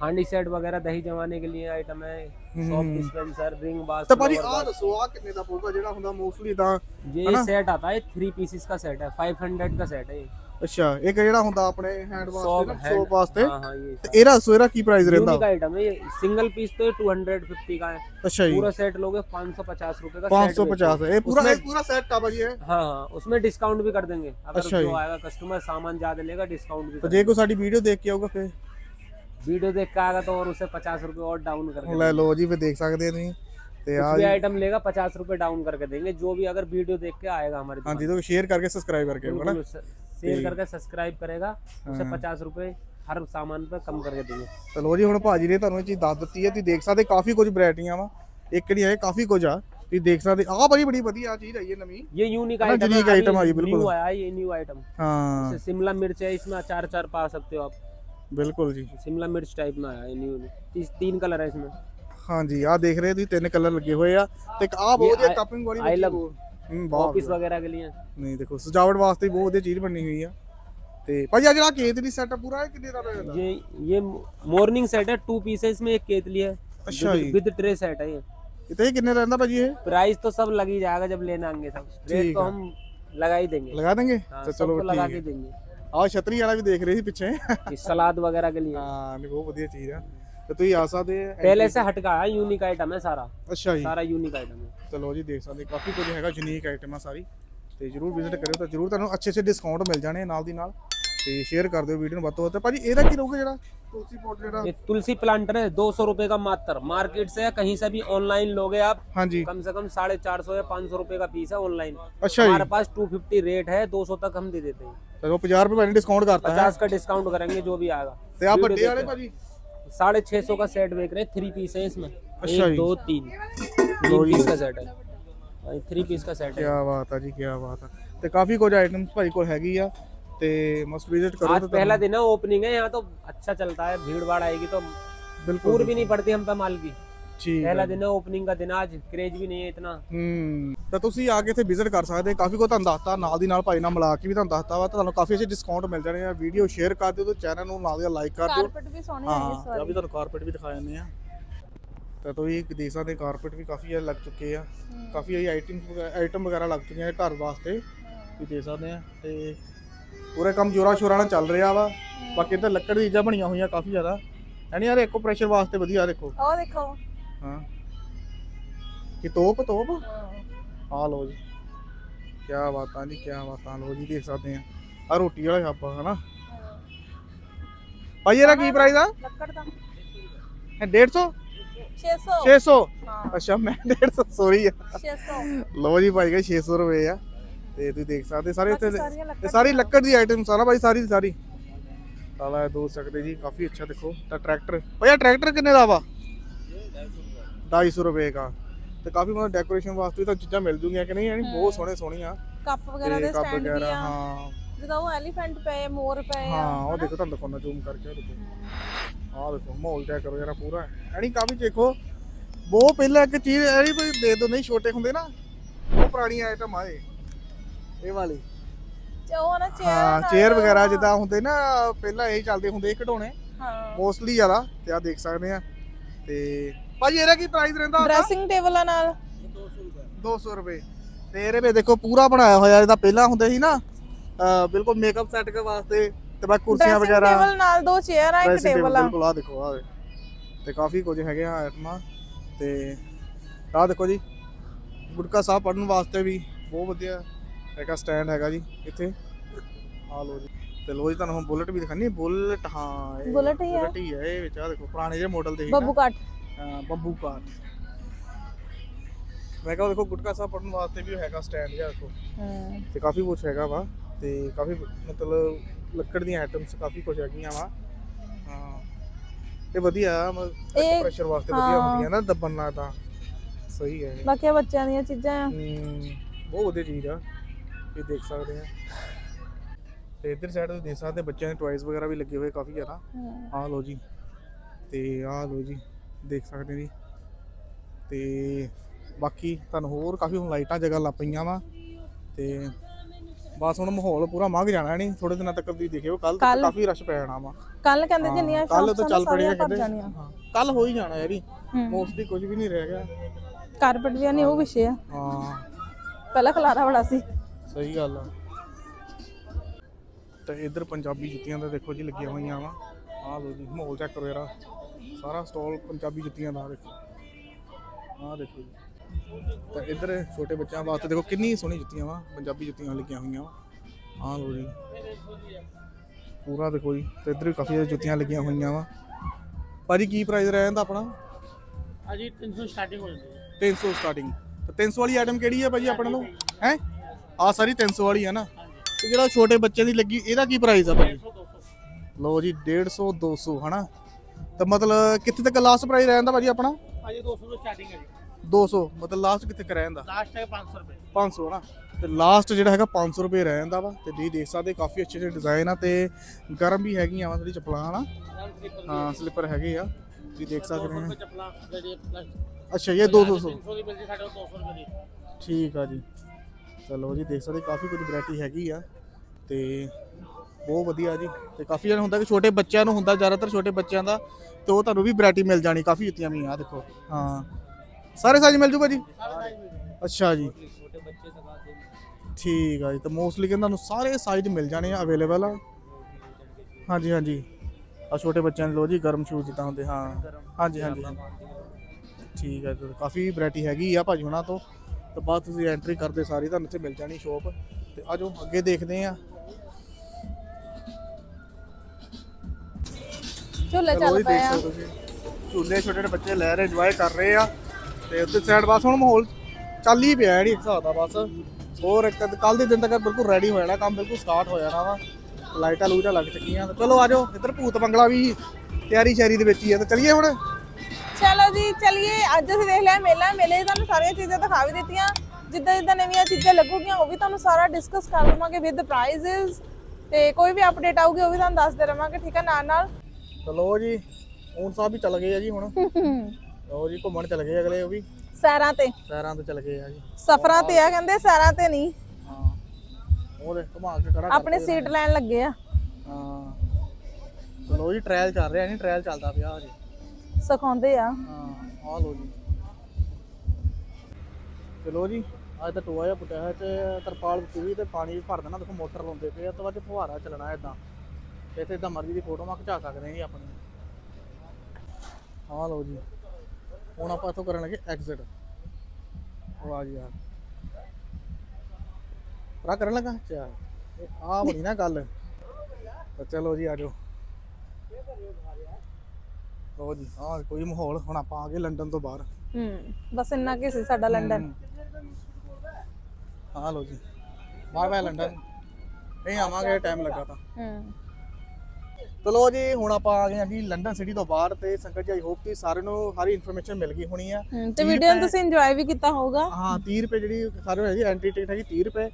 हांडी सेट वगैरह दही जमाने के लिए आइटम है सॉफ्ट डिस्पेंसर रिंग बास ਤਾਂ ਭਾਜੀ ਆ ਦੱਸੋ ਆ ਕਿੰਨੇ ਦਾ ਪਊਗਾ ਜਿਹੜਾ ਹੁੰਦਾ ਮੋਸਟਲੀ ਤਾਂ ये सेट आता है थ्री पीसेस का सेट है फाइव हंड्रेड का सेट है ये ਅੱਛਾ ਇੱਕ ਜਿਹੜਾ ਹੁੰਦਾ ਆਪਣੇ ਹੈਂਡ ਵਾਸਤੇ Soap, ਨਾ hand- ਸੋਪ ਵਾਸਤੇ हाँ हाँ ये ਤੇ ਇਹਦਾ ਦੱਸੋ ਇਹਦਾ ਕੀ ਪ੍ਰਾਈਸ ਰਹਿੰਦਾ यूनिक आइटम है ये सिंगल पीस तो टू हंड्रेड फिफ्टी का है ਅੱਛਾ ਜੀ पूरा सेट लोगे पाँच सौ पचास रुपए का set 550 बेचते ਇਹ ਪੂਰਾ उसमें- ਇਹ ਪੂਰਾ ਸੈਟ ਆ ਭਾਜੀ ਇਹ हैं। हाँ हाँ उसमें डिस्काउंट भी कर देंगे अगर अच्छा जो जी। आएगा कस्टमर सामान ज्यादा लेगा डिस्काउंट भी ਤਾਂ कर ਜੇ ਕੋਈ ਸਾਡੀ ਵੀਡੀਓ ਦੇਖ ਕੇ ਆਊਗਾ ਫਿਰ वीडियो देख के आएगा तो और उसे पचास रुपए और डाउन करके ਲੈ ਲਓ ਜੀ ਫਿਰ ਦੇਖ ਸਕਦੇ ਹੋ ਤੁਸੀਂ ਤੇ ਆ कुछ भी आइटम लेगा पचास रुपए डाउन करके देंगे जो भी अगर वीडियो देख के आएगा हमारे ਹਾਂਜੀ तो ਸ਼ੇਅਰ ਕਰਕੇ ਸਬਸਕ੍ਰਾਈਬ ਕਰਕੇ ਆਓ, ਹਨਾ शेयर करके सब्सक्राइब करेगा उसे पचास रुपए हर सामान पे कम करके देंगे ਤੇ ਲੋ ਜੀ ਹੁਣ ਭਾਜੀ ਨੇ ਤੁਹਾਨੂੰ ਇਹ ਚੀਜ਼ ਦੱਸ ਦਿੱਤੀ ਹੈ ਤੁਸੀਂ ਦੇਖ ਸਕਦੇ ਕਾਫੀ ਕੁਝ ਵੈਰਾਈਟੀਆਂ ਵਾ ਇੱਕ ਨਹੀਂ ਹੈ ਕਾਫੀ ਕੁਝ ਆ ਤੁਸੀਂ ਦੇਖ ਸਕਦੇ ਆਹ ਭਾਜੀ ਬੜੀ ਵਧੀਆ ਚੀਜ਼ ਆਈ ਹੈ ਨਵੀਂ ये यूनिक हाँ, आइटम unique item है ये, बिल्कुल। न्यू आया है ये न्यू आइटम ਹਾਂ जैसे शिमला मिर्च है इसमें अचार अचार पा सकते हो आप ਬਿਲਕੁਲ ਜੀ शिमला मिर्च टाइप में आया है न्यू तीस तीन कलर है इसमें ਹਾਂਜੀ ਆਹ ਦੇਖ ਰਹੇ ਹੋ ਤੁਸੀਂ ਤਿੰਨ ਕਲਰ ਲੱਗੇ ਹੋਏ ਆ ਤੇ ਇੱਕ ਆਹ ਬਹੁਤ ਇਹ ਵਧੀਆ ਕਪਿੰਗ ਵਾਲੀ I ਬੱਚੀ love- ਹੋਰ। ਹੂੰ ਬਹੁਤ ऑफिस वगैरह के लिए ਨਹੀਂ ਦੇਖੋ ਸਜਾਵਟ ਵਾਸਤੇ ਬਹੁਤ ਵਧੀਆ ਚੀਜ਼ ਬਣੀ ਹੋਈ ਆ ਤੇ ਭਾਜੀ ਆ ਜਿਹੜਾ ਕੇਤਲੀ ਸੈਟਅਪ ਪੂਰਾ ਹੈ ਕਿੰਨੇ ਦਾ ਪਏਗਾ ये ये मॉर्निंग सेट है टू पीस है इसमें एक केतली है अच्छा जी। विद ट्रे सेट है ये ਕਿਤੇ ਇਹ ਕਿੰਨੇ ਦਾ ਰਹਿੰਦਾ ਭਾਜੀ ਇਹ प्राइस तो सब लग ही जाएगा जब लेने आएंगे सब रेट ठीक तो है। हम लगा ही देंगे ਲਗਾ ਦੇਂਗੇ हाँ, ਤੇ ਚਲੋ सबको लगा ਠੀਕ के ਹੈ देंगे ਆਹ ਛਤਰੀ ਵਾਲਾ ਵੀ ਦੇਖ ਰਹੇ ਸੀ ਪਿੱਛੇ ये सलाद वगैरह के लिए ਹਾਂ ਨਹੀਂ ਬਹੁਤ ਵਧੀਆ ਚੀਜ਼ ਆ ਤੇ ਤੁਸੀਂ ਆ ਸਕਦੇ ਆ पहले से हटका है यूनिक आइटम है सारा ਅੱਛਾ ਜੀ सारा यूनिक आइटम है ਚਲੋ ਜੀ ਦੇਖ ਸਕਦੇ ਕਾਫੀ ਕੁਝ ਹੈਗਾ ਯੂਨੀਕ ਆਈਟਮਾਂ ਸਾਰੀ ਤੇ ਜਰੂਰ ਵਿਜ਼ਿਟ ਕਰਿਓ ਤਾਂ ਜਰੂਰ ਤੁਹਾਨੂੰ ਅੱਛੇ ਅੱਛੇ ਡਿਸਕਾਊਂਟ ਮਿਲ ਜਾਣੇ ਨਾਲ ਦੀ ਨਾਲ ਤੇ ਸ਼ੇਅਰ ਕਰ ਦਿਓ ਵੀਡੀਓ ਨੂੰ ਵੱਧ ਤੋਂ ਵੱਧ ਤੇ ਭਾਜੀ ਇਹਦਾ ਕੀ ਰਹੂਗਾ ਜਿਹੜਾ ਤੁਲਸੀ ਪੋਟ ਜਿਹੜਾ ये तुलसी प्लांटर है दो सौ रुपए का मात्र मार्केट से या कहीं से भी ऑनलाइन लोगे आप ਹਾਂਜੀ कम से कम साढ़े चार सौ या पाँच सौ रुपए का पीस है ऑनलाइन ਅੱਛਾ हमारे ਜੀ पास टू फिफ्टी रेट है दो सौ तक हम दे देते हैं ਚਲੋ 50 ਰੁਪਏ मैंने डिस्काउंट करता है पचास का डिस्काउंट करेंगे जो भी आएगा ਤੇ ਆ वीडियो ਵੱਡੇ ਵਾਲੇ देखो। ਭਾਜੀ साढ़े छह सौ का सेट बेच रहे हैं थ्री पीस है इसमें अच्छा एक जी। दो तीन तीन पीस का सेट है थ्री पीस का सेट ਕੀ है ਬਾਤ ਆ ਜੀ ਕੀ ਬਾਤ ਆ ਤੇ ਕਾਫੀ ਕੁਝ ਆਈਟਮਸ ਭਾਈ ਕੋਲ ਹੈਗੀ ਆ ਤੇ ਮਸਟ ਵਿਜ਼ਿਟ ਕਰੋ आज पहला दिन है ओपनिंग है यहाँ तो अच्छा चलता है भीड़ भाड़ आएगी तो ਬਿਲਕੁਲ पूर भी नहीं पड़ती हम पे माल की ਠੀਕ पहला ਹੈ दिन है ओपनिंग का दिन आज क्रेज भी नहीं है इतना ਹੂੰ ਤਾਂ ਤੁਸੀਂ ਆ ਕੇ ਇੱਥੇ ਵਿਜ਼ਿਟ ਕਰ ਸਕਦੇ ਹੋ। ਕਾਫੀ ਕੁਝ ਤੁਹਾਨੂੰ ਦੱਸਤਾ ਨਾਲ ਦੀ ਨਾਲ ਭਾਈ ਨਾਲ ਮਿਲਾ ਕੇ ਵੀ ਤੁਹਾਨੂੰ ਦੱਸਤਾ ਵਾ ਤੁਹਾਨੂੰ ਕਾਫੀ ਅੱਛੇ ਡਿਸਕਾਊਂਟ ਮਿਲ ਜਾਣੇ ਆ ਵੀਡੀਓ ਸ਼ੇਅਰ ਕਰ ਦਿਓ ਤੇ ਚੈਨਲ ਨੂੰ ਨਾਲ ਦੀ ਲਾਈਕ ਕਰ ਦਿਓ ਕਾਰਪਟ ਵੀ ਸੋਹਣੇ ਹੈਗੇ ਇਸ ਹਾਂ ਆ ਵਾਰ ਵੀ ਤੁਹਾਨੂੰ ਕਾਰਪੇਟ ਵੀ ਦਿਖਾ ਜਾਂਦੇ ਆ ਤਾਂ ਤੁਸੀਂ ਦੇਖ ਸਕਦੇ ਕਾਰਪੇਟ ਵੀ ਕਾਫੀ ਜ਼ਿਆਦਾ ਲੱਗ ਚੁੱਕੇ ਆ ਕਾਫੀ ਆਈ ਆਈਟਮ ਆਈਟਮ ਵਗੈਰਾ ਲੱਗ ਚੁੱਕੀਆਂ ਨੇ ਘਰ ਵਾਸਤੇ ਤੁਸੀਂ ਦੇਖ ਸਕਦੇ ਆ ਤੇ ਪੂਰਾ ਕੰਮ ਜੋਰਾਂ ਸ਼ੋਰਾਂ ਨਾਲ ਚੱਲ ਰਿਹਾ ਵਾ ਬਾਕੀ ਇੱਧਰ ਲੱਕੜ ਦੀ ਚੀਜ਼ਾਂ ਬਣੀਆਂ ਹੋਈਆਂ ਕਾਫੀ ਜ਼ਿਆਦਾ ਯਾਨੀ ਯਾਰ ਇੱਕੋ ਪ੍ਰੈਸ਼ਰ ਵਾਸਤੇ ਵਧੀਆ ਦੇਖੋ ਉਹ ਦੇਖੋ ਹਾਂ। ਕਿ ਤੋਪ ਤੋਪ? ਆ ਲੋ ਜੀ। ਕੀ ਬਾਤਾਂ ਜੀ ਕੀ ਬਾਤਾਂ। ਲੋ ਜੀ ਦੇਖ ਸਕਦੇ ਆ। ਆ ਰੋਟੀ ਵਾਲਾ ਛਾਪਾ ਹਨਾ? ਭਾਈ ਇਹਦਾ ਕੀ ਪ੍ਰਾਈਸ ਆ? ਲੱਕੜ ਦਾ। ਹੈ 150 600 600 ਹਾਂ। ਅੱਛਾ ਮੈਂ 150 ਸੋਰੀ ਆ। 600 ਲਓ ਜੀ ਭਾਈ ਗਏ 600 ਰੁਪਏ ਆ। ਤੇ ਤੁਸੀਂ ਦੇਖ ਸਕਦੇ ਸਾਰੇ ਇੱਥੇ ਸਾਰੀ ਲੱਕੜ ਦੀ ਆਈਟਮ ਸਾਰਾ ਭਾਈ ਸਾਰੀ ਦੀ ਸਾਰੀ। ਤਾਲਾ ਦੋ ਸਕਦੇ ਜੀ ਕਾਫੀ ਅੱਛਾ ਦੇਖੋ। ਤਾਂ ਟਰੈਕਟਰ ਭਈਆ ਟਰੈਕਟਰ ਕਿੰਨੇ ਦਾ ਵਾ? 250 ਰੁਪਏ ਦਾ ਤੇ ਕਾਫੀ ਮਤਲਬ ਡੈਕੋਰੇਸ਼ਨ ਵਾਸਤੇ ਤਾਂ ਚੀਜ਼ਾਂ ਮਿਲ ਜੂਗੀਆਂ ਕਿ ਨਹੀਂ ਯਾਨੀ ਬਹੁਤ ਸੋਹਣੇ ਸੋਹਣੀਆਂ ਕੱਪ ਵਗੈਰਾ ਦੇ ਕੱਪ ਸਟੈਂਡ ਵੀ ਵਗੈਰਾ ਆ ਹਾਂ। ਜਦੋਂ ਉਹ ਐਲੀਫੈਂਟ ਪਏ ਮੋਰ ਪਏ ਆ ਹਾਂ ਉਹ ਦੇਖੋ ਤੁਹਾਨੂੰ ਦਿਖਾਉਣਾ ਜ਼ੂਮ ਕਰਕੇ ਉਹ ਦੇਖੋ। ਆਹ ਦੇਖੋ ਮਾਹੌਲ ਚੈੱਕ ਕਰੋ ਜਰਾ ਪੂਰਾ। ਐਨੀ ਕਾਫੀ ਦੇਖੋ ਬਹੁਤ ਪਹਿਲਾਂ ਇੱਕ ਚੀਜ਼ ਐਨੀ ਵੀ ਦੇ ਦੋ ਨਹੀਂ ਛੋਟੇ ਹੁੰਦੇ ਨਾ ਉਹ ਪੁਰਾਣੀ ਆਈਟਮ ਆਏ ਇਹ। ਵਾਲੀ। ਤੇ ਉਹ ਨਾ ਚੇਅਰ ਹਾਂ ਚੇਅਰ ਵਗੈਰਾ ਜਿੱਦਾਂ ਹੁੰਦੇ ਨਾ ਪਹਿਲਾਂ ਇਹ ਚੱਲਦੇ ਹੁੰਦੇ ਖਿਡੌਣੇ। ਹਾਂ। ਮੋਸਟਲੀ ਜ਼ਿਆਦਾ ਤੇ ਆ ਦੇਖ ਸਕਦੇ ਆ। ਤੇ ਭਾਜੀ ਇਹਦਾ ਕੀ ਪ੍ਰਾਈਸ ਰਹਿੰਦਾ ਹੁੰਦਾ ਡਰੈਸਿੰਗ ਟੇਬਲ ਆ ਨਾਲ। 200 ਰੁਪਏ। ਤੇ ਇਹਦੇ ਵਿੱਚ ਦੇਖੋ ਪੂਰਾ ਬਣਾਇਆ ਹੋਇਆ ਜਿਹਦਾ ਪਹਿਲਾਂ ਹੁੰਦੇ ਸੀ ਨਾ। ਅਹ ਬਿਲਕੁਲ ਮੇਕਅਪ ਸੈੱਟ ਕੇ ਵਾਸਤੇ ਤੇ ਬਾ ਕੁਰਸੀਆਂ ਡਰੈਸਿੰਗ ਵਗੈਰਾ। ਟੇਬਲ ਨਾਲ ਦੋ ਚੇਅਰ ਆ ਇੱਕ ਟੇਬਲ ਆ। ਬਿਲਕੁਲ ਆ ਦੇਖੋ ਆ ਤੇ ਕਾਫੀ ਕੁਝ ਹੈਗੇ ਆ ਆਈਟਮਾਂ ਤੇ ਆਹ ਦੇਖੋ ਜੀ ਗੁਟਕਾ ਸਾਹਿਬ ਪੜਨ ਵਾਸਤੇ ਵੀ ਬਹੁਤ ਵਧੀਆ ਹੈਗਾ ਸਟੈਂਡ ਹੈਗਾ ਜੀ ਇੱਥੇ। ਆ ਲੋ ਜੀ। ਤੇ ਲੋ ਜੀ ਤੁਹਾਨੂੰ ਹੁਣ ਬੁਲਟ ਵੀ ਦਿਖਾਣੀ ਬੁਲਟ ਹਾਂ ਇਹ ਬੁਲਟ ਹੀ ਆ। ਹੀ ਹੈ ਇਹ ਵਿੱਚ ਆ ਦੇਖੋ ਪੁਰਾਣੇ ਜਿਹੇ ਮਾਡਲ ਦੇ ਸੀ ਬੱਬੂ ਕੱਟ। ਬੰਬੂ ਕਾਟ ਮੈਂ ਕਿਹਾ ਦੇਖੋ ਗੁਟਕਾ ਸਾਹਿਬ ਪੜਨ ਵਾਸਤੇ ਵੀ ਹੈਗਾ ਸਟੈਂਡ ਜਿਹਾ ਦੇਖੋ। ਤੇ ਕਾਫੀ ਕੁਝ ਹੈਗਾ ਵਾ ਤੇ ਕਾਫੀ ਮਤਲਬ ਲੱਕੜ ਦੀਆਂ ਆਈਟਮਸ ਕਾਫੀ ਕੁਝ ਹੈਗੀਆਂ ਵਾ। ਹਾਂ। ਤੇ ਵਧੀਆ ਇਹ- ਪ੍ਰੈਸ਼ਰ ਵਾਸਤੇ ਵਧੀਆ ਹਾਂ। ਹੁੰਦੀਆਂ ਨਾ ਦੱਬਣ ਨਾਲ ਤਾਂ। ਸਹੀ ਹੈ ਇਹ। ਬਾਕੀ ਬੱਚਿਆਂ ਦੀਆਂ ਚੀਜ਼ਾਂ ਆ। ਬਹੁਤ ਵਧੀਆ ਚੀਜ਼ ਆ। ਇਹ ਦੇਖ ਸਕਦੇ ਆ। ਤੇ ਇੱਧਰ ਸਾਈਡ ਤੇ ਦੇਖ ਸਕਦੇ ਬੱਚਿਆਂ ਦੇ ਟੌਇਜ਼ ਵਗੈਰਾ ਵੀ ਲੱਗੇ ਹੋਏ ਕਾਫੀ ਜ਼ਿਆਦਾ। ਆਹ ਲੋ ਜੀ। ਤੇ ਆਹ ਲੋ ਜੀ। ਦੇਖ ਸਕਦੇ ਜੀ। ਤੇ ਬਾਕੀ ਤੁਹਾਨੂੰ ਹੋਰ ਕਾਫੀ ਹੁਣ ਲਾਈਟਾਂ ਜਗ੍ਹਾ ਲੱਗ ਪਈਆਂ ਵਾ। ਤੇ ਬਸ ਹੁਣ ਮਾਹੌਲ ਪੂਰਾ ਮੰਗ ਜਾਣਾ ਨਹੀਂ ਥੋੜੇ ਦਿਨਾਂ ਤੱਕ ਤੁਸੀਂ ਦੇਖਿਓ ਕੱਲ ਤੱਕ ਕਾਫੀ ਰਸ਼ ਪੈ ਜਾਣਾ ਵਾ। ਕੱਲ ਕਹਿੰਦੇ ਜਿੰਨੀਆਂ ਕੱਲ ਤਾਂ ਚੱਲ ਭਰ ਕਹਿੰਦੇ। ਕੱਲ ਹੋ ਹੀ ਜਾਣਾ ਯਾਰੀ। ਮੋਸਟਲੀ ਕੁਝ ਵੀ ਨਹੀਂ ਰਹਿ ਗਿਆ। ਕਾਰਪਟ ਵੀ ਨਹੀਂ ਉਹ ਵਿਸ਼ੇ ਆ। ਹਾਂ। ਪਹਿਲਾਂ ਖਲਾਰਾ ਬੜਾ ਸੀ। ਸਹੀ ਗੱਲ ਆ। ਤੇ ਇੱਧਰ ਪੰਜਾਬੀ ਜੁੱਤੀਆਂ ਦਾ ਦੇਖੋ ਜੀ ਲੱਗੀਆਂ ਹੋਈਆਂ ਵਾ। ਆਹ ਲੋ ਜੀ ਮਾਹੌਲ ਚੈੱਕ ਕਰੋ ਯਾਰਾ ਸਾਰਾ ਸਟਾਲ ਪੰਜਾਬੀ ਜੁੱਤੀਆਂ ਦਾ ਦੇਖੋ। ਆਹ ਦੇਖੋ ਜੀ। ਤਾਂ ਇੱਧਰ ਛੋਟੇ ਬੱਚਿਆਂ ਵਾਸਤੇ ਦੇਖੋ ਕਿੰਨੀ ਸੋਹਣੀ ਜੁੱਤੀਆਂ ਵਾ ਪੰਜਾਬੀ ਜੁੱਤੀਆਂ ਲੱਗੀਆਂ ਹੋਈਆਂ ਵਾ। ਆਹ ਲੋ ਜੀ। ਪੂਰਾ ਦੇਖੋ ਜੀ ਤੇ ਇੱਧਰ ਵੀ ਕਾਫੀ ਜ਼ਿਆਦਾ ਜੁੱਤੀਆਂ ਲੱਗੀਆਂ ਹੋਈਆਂ ਵਾ। ਭਾਜੀ ਕੀ ਪ੍ਰਾਈਸ ਰਹਿ ਜਾਂਦਾ ਆਪਣਾ? ਅਜੀ 300 ਸਟਾਰਟਿੰਗ ਹੋ ਜਾਂਦੀ ਹੈ। 300 ਸਟਾਰਟਿੰਗ ਤੇ 300 ਵਾਲੀ ਆਈਟਮ ਕਿਹੜੀ ਹੈ ਭਾਜੀ ਆਪਣਾ ਨੂੰ ਹੈ? ਆ ਸਾਰੀ 300 ਵਾਲੀ ਹੈ ਨਾ? ਤੇ ਜਿਹੜਾ ਛੋਟੇ ਬੱਚੇ ਦੀ ਲੱਗੀ ਇਹਦਾ ਕੀ ਪ੍ਰਾਈਸ ਆ ਭਾਜੀ? 100 200 ਲਓ ਜੀ 150 200 ਹਨਾ? ਤਾਂ ਮਤਲਬ ਕਿੱਥੇ ਤੱਕ ਲਾਸਟ ਪ੍ਰਾਈਸ ਰਹਿ ਜਾਂਦਾ ਭਾਜੀ ਆਪਣਾ? ਅਜੀ 200 ਤੋਂ ਸਟਾਰਟਿੰਗ ਹੈ ਜੀ। 200 ਮਤਲਬ ਲਾਸਟ ਕਿੱਥੇ ਕਰ ਜਾਂਦਾ ਲਾਸਟ ਹੈ 500 ਰੁਪਏ। 500 ਨਾ। ਤੇ ਲਾਸਟ ਜਿਹੜਾ ਹੈਗਾ 500 ਰੁਪਏ ਰਹਿ ਜਾਂਦਾ ਵਾ ਤੇ ਤੁਸੀਂ ਦੇਖ ਸਕਦੇ ਕਾਫੀ ਅੱਛੇ ਅੱਛੇ ਡਿਜ਼ਾਈਨ ਆ ਤੇ ਗਰਮ ਵੀ ਹੈਗੀਆਂ ਵਾ ਜਿਹੜੀ ਚੱਪਲਾਂ ਹਨਾ? ਹਾਂ ਸਲਿੱਪਰ ਹੈਗੇ ਆ। ਤੁਸੀਂ ਦੇਖ ਸਕਦੇ ਹੋ। ਚੱਪਲਾਂ ਅੱਛਾ ਇਹ 200 300 ਦੀ ਮਿਲਦੀ ਸਾਡੇ ਕੋਲ 200 ਰੁਪਏ ਦੀ। ਠੀਕ ਆ ਜੀ। ਚਲੋ ਜੀ ਦੇਖ ਸਕਦੇ ਕਾਫੀ ਕੁਝ ਵੈਰਾਈਟੀ ਹੈਗੀ ਆ। ਤੇ ਬਹੁਤ ਵਧੀਆ ਜੀ। ਤੇ ਕਾਫੀ ਜਨ ਹੁੰਦਾ ਕਿ ਛੋਟੇ ਬੱਚਿਆਂ ਨੂੰ ਹੁੰਦਾ ਜ਼ਿਆਦਾਤਰ ਛੋਟੇ ਬੱਚਿਆਂ ਦਾ, ਤੇ ਉਹ ਤੁਹਾਨੂੰ ਵੀ ਵੈਰਾਈਟੀ ਮਿਲ ਜਾਣੀ, ਕਾਫੀ ਜੁੱਤੀਆਂ ਵੀ ਆ ਦੇਖੋ। ਹਾਂ। ਸਾਰੇ ਸਾਈਜ਼ ਮਿਲ ਜੂਗਾ ਜੀ? ਅੱਛਾ ਜੀ। ਠੀਕ ਆ ਜੀ, ਤਾਂ ਮੋਸਟਲੀ ਕਿ ਤੁਹਾਨੂੰ ਸਾਰੇ ਸਾਈਜ਼ ਮਿਲ ਜਾਣੇ ਆ ਅਵੇਲੇਬਲ ਆ। ਹਾਂਜੀ ਹਾਂਜੀ। ਆ ਛੋਟੇ ਬੱਚਿਆਂ ਦੇ ਲੋ ਜੀ, ਗਰਮ ਸ਼ੂਜ਼ ਜਿੱਦਾਂ ਹੁੰਦੇ, ਹਾਂ। ਹਾਂਜੀ ਹਾਂਜੀ ਠੀਕ ਹੈ ਤੇ ਕਾਫੀ ਵੈਰਾਈਟੀ ਹੈਗੀ ਆ ਭਾਜੀ ਹੁਣਾਂ ਤੋਂ। ਤੇ ਬਾਅਦ ਤੁਸੀਂ ਐਂਟਰੀ ਕਰਦੇ ਸਾਰੀ, ਤੁਹਾਨੂੰ ਇੱਥੇ ਮਿਲ ਜਾਣੀ ਸ਼ੋਪ ਤੇ ਆਜੋ ਅੱਗੇ ਦੇਖਦੇ ਆ। ਝੂਲੇ ਚਲੋ ਚੱਲ ਪਏ ਦੇਖ ਆ। ਸਕਦੇ ਤੁਸੀਂ। ਝੂਲੇ ਛੋਟੇ ਛੋਟੇ ਬੱਚੇ ਲੈ ਰਹੇ ਇੰਜੋਏ ਕਰ ਰਹੇ ਆ। ਤੇ ਉੱਤੇ ਸਾਈਡ ਬਸ ਹੁਣ ਮਾਹੌਲ ਚੱਲ ਹੀ ਪਿਆ ਜਿਹੜੀ ਹਿਸਾਬ ਦਾ ਬਸ। ਹੋਰ ਇੱਕ ਕੱਲ ਦੇ ਦਿਨ ਤੱਕ ਬਿਲਕੁਲ ਰੈਡੀ ਹੋ ਜਾਣਾ ਕੰਮ ਬਿਲਕੁਲ ਸਟਾਰਟ ਹੋ ਜਾਣਾ ਵਾ। ਲਾਈਟਾਂ ਲੂਟਾਂ ਲੱਗ ਚੁੱਕੀਆਂ। ਤੇ ਚਲੋ ਆਜੋ ਇੱਧਰ ਭੂਤ ਬੰਗਲਾ ਵੀ ਤਿਆਰੀ ਸ਼ੈਰੀ ਦੇ ਵਿੱਚ ਹੀ ਆ। ਤੇ ਚਲੀਏ ਹੁਣ? ਚਲੋ ਜੀ ਚਲਿਏ। ਅੱਜ ਅਸੀਂ ਦੇਖ ਲਿਆ ਮੇਲਾ। ਮੇਲੇ 'ਚ ਤੁਹਾਨੂੰ ਸਾਰੀਆਂ ਚੀਜ਼ਾਂ ਦਿਖਾ ਵੀ ਦਿੱਤੀਆਂ। ਜਿੱਦਾਂ ਜਿੱਦਾਂ ਨਵੀਆਂ ਚੀਜ਼ਾਂ ਲੱਗੂਗੀਆਂ ਉਹ ਵੀ ਤੁਹਾਨੂੰ ਸਾਰਾ ਡਿਸਕਸ ਕਰ ਲਵਾਂਗੇ ਵਿਦ ਪ੍ਰਾਈਜ਼ਸ ਤੇ ਕੋਈ ਵੀ ਅਪਡੇਟ ਆਊਗੀ ਉਹ ਵੀ ਤੁਹਾਨੂੰ ਦੱਸਦੇ ਰਵਾਂਗੇ ਠੀਕ ਹੈ ਨਾਲ ਨਾਲ ਚਲੋ ਜੀ ਹੁਣ ਸਾਹਿਬ ਵੀ ਚੱਲ ਗਏ ਆ ਜੀ ਹੁਣ। ਲਓ ਜੀ ਘੁੰਮਣ ਚੱਲ ਗਏ ਅਗਲੇ ਉਹ ਵੀ। ਸੈਰਾਂ ਤੇ। ਸੈਰਾਂ ਤੇ ਚੱਲ ਗਏ ਆ ਜੀ। ਸਫਰਾਂ ਤੇ ਆ ਕਹਿੰਦੇ ਸੈਰਾਂ ਤੇ ਨਹੀਂ। ਹਾਂ। ਉਹ ਦੇ ਘੁਮਾ ਕੇ ਕਰਾ ਆਪਣੇ ਸੀਟ ਲੈਣ ਲੱਗੇ ਆ। ਹਾਂ। ਚਲੋ ਜੀ ਟ੍ਰਾਇਲ ਚੱਲ ਰਿਹਾ ਨਹੀਂ ਟ੍ਰਾਇਲ ਚੱਲਦਾ ਪਿਆ ਜੀ ਸਿਖਾਉਂਦੇ ਆ। ਹਾਂ ਆ ਲੋ ਜੀ। ਚਲੋ ਜੀ ਅੱਜ ਤਾਂ ਟੋਆ ਜਿਹਾ ਪੁੱਟਿਆ ਤੇ ਤਰਪਾਲ ਵੀ ਤੇ ਪਾਣੀ ਵੀ ਭਰ ਦੇਣਾ। ਦੇਖੋ ਮੋਟਰ ਲਾਉਂਦੇ ਪਏ ਆ ਤੇ ਅੱਜ ਫੁਹਾਰਾ ਚੱਲਣਾ ਇਦਾਂ ਇੱਥੇ ਇਦਾਂ ਮਰਜ਼ੀ ਦੀ ਫੋਟੋ ਮਾ ਖਿਚਾ ਸਕਦੇ ਹਾਂ ਜੀ ਆਪਣੀ। ਆ ਲੋ ਜੀ। ਹੁਣ ਆਪਾਂ ਇੱਥੋਂ ਕਰਨ ਲੱਗੇ ਐਗਜ਼ਿਟ ਵਾਹ ਜੀ ਯਾਰ ਪਰਾ ਕਰਨ ਲੱਗਾ? ਚਾ ਆ ਬਣੀ ਨਾ ਗੱਲ। ਤਾਂ ਚਲੋ ਜੀ ਆਜੋ ਲੋ ਜੀ ਆ ਕੋਈ ਮਾਹੌਲ। ਹੁਣ ਆਪਾਂ ਆ ਗਏ ਲੰਡਨ ਤੋਂ ਬਾਹਰ। ਹੂੰ ਬਸ ਇੰਨਾ ਕੀ ਸੀ ਸਾਡਾ ਲੰਡਨ? ਹਾਂ। ਲੋ ਜੀ। Bye bye London. ਨਹੀਂ ਆਵਾਂਗੇ ਟਾਈਮ ਲੱਗਾ ਤਾਂ। ਹੂੰ। ਚਲੋ ਜੀ ਹੁਣ ਆਪਾਂ ਆ ਗਏ ਹਾਂ ਜੀ ਲੰਡਨ ਸਿਟੀ ਤੋਂ ਬਾਹਰ ਤੇ ਸੰਗਤ ਜੀ ਆਈ ਹੋਪ ਕਿ ਸਾਰਿਆਂ ਨੂੰ ਸਾਰੀ ਇਨਫੋਰਮੇਸ਼ਨ ਮਿਲ ਗਈ ਹੋਣੀ ਆ। ਤੇ ਵੀਡੀਓ ਨੂੰ ਤੁਸੀਂ ਇੰਜੋਏ ਵੀ ਕੀਤਾ ਹੋਊਗਾ। ਹਾਂ 30 ਰੁਪਏ ਜਿਹੜੀ ਸਾਰੇ ਹੈਗੀ ਐਂਟਰੀ ਟਿਕਟ ਹੈਗੀ 30 ਰੁਪਏ।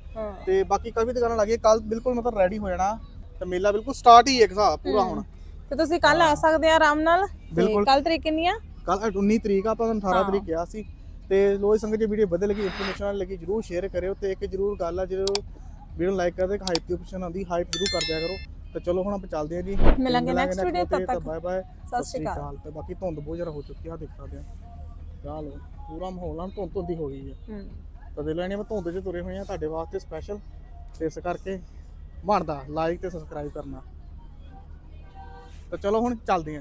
ਤੇ ਬਾਕੀ ਕਾਫੀ ਦੁਕਾਨਾਂ ਲੱਗੀ ਕੱਲ ਬਿਲਕੁਲ ਮਤਲਬ ਰੈਡੀ ਹੋ ਜਾਣਾ ਤੇ ਮੇਲਾ ਬਿਲਕੁਲ ਸਟਾਰਟ ਹੀ ਇੱਕ ਹਿਸਾਬ ਪੂਰਾ ਹੁਣ। ਤੇ ਤੁਸੀਂ ਕੱਲ ਆ ਸਕਦੇ ਆ ਆਰਾਮ ਨਾਲ? ਬਿਲਕੁਲ। ਕੱਲ ਤਰੀਕ ਕਿੰਨੀ ਆ? ਕੱਲ 19 ਤਰੀਕ ਆ ਆਪਾਂ ਤੁਹਾਨੂੰ 18 ਤਰੀਕ ਕਿਹਾ ਸੀ। ਤੇ ਲੋਈ ਸੰਗਤ ਜੀ ਵੀਡੀਓ ਵਧੀਆ ਲੱਗੀ ਇਨਫੋਰਮੇਸ਼ਨ ਲੱਗੀ ਜਰੂਰ ਸ਼ੇਅਰ ਕਰਿਓ ਤੇ ਇੱਕ ਜਰੂਰ ਗੱਲ ਆ ਜਦੋਂ ਵੀਡੀਓ ਲਾਈਕ ਕਰਦੇ ਹਾਈਪ ਦੀ ਆਪਸ਼ਨ ਆਉਂਦੀ ਹਾਈਪ ਜਰੂਰ ਕਰ ਦਿਆ ਕਰੋ। ਤੇ ਚਲੋ ਹੁਣ ਆਪਾਂ ਚੱਲਦੇ ਹਾਂ ਜੀ। ਮਿਲਾਂਗੇ next video, ਤਦ ਤੱਕ। ਬਾਏ ਬਾਏ ਸਤਿ ਸ਼੍ਰੀ ਅਕਾਲ। ਤੇ ਬਾਕੀ ਧੁੰਦ ਬਹੁਤ ਜ਼ਿਆਦਾ ਹੋ ਚੁੱਕੀ ਆ ਦੇਖ ਸਕਦੇ ਆ। ਲਓ ਪੂਰਾ ਮਾਹੌਲ ਆ ਧੁੰਦ ਧੁੰਦੀ ਹੋ ਗਈ ਹੈ ਹੂੰ। ਤਾਂ ਦੇ ਲੈਣੇ ਆਪਾਂ ਧੁੰਦ 'ਚ ਤੁਰੇ ਹੋਏ ਆ ਤੁਹਾਡੇ ਵਾਸਤੇ ਸਪੈਸ਼ਲ ਇਸ ਕਰਕੇ ਬਣਦਾ ਲਾਈਕ ਤੇ ਸਬਸਕ੍ਰਾਈਬ ਕਰਨਾ। ਤਾਂ ਚਲੋ ਹੁਣ ਚੱਲਦੇ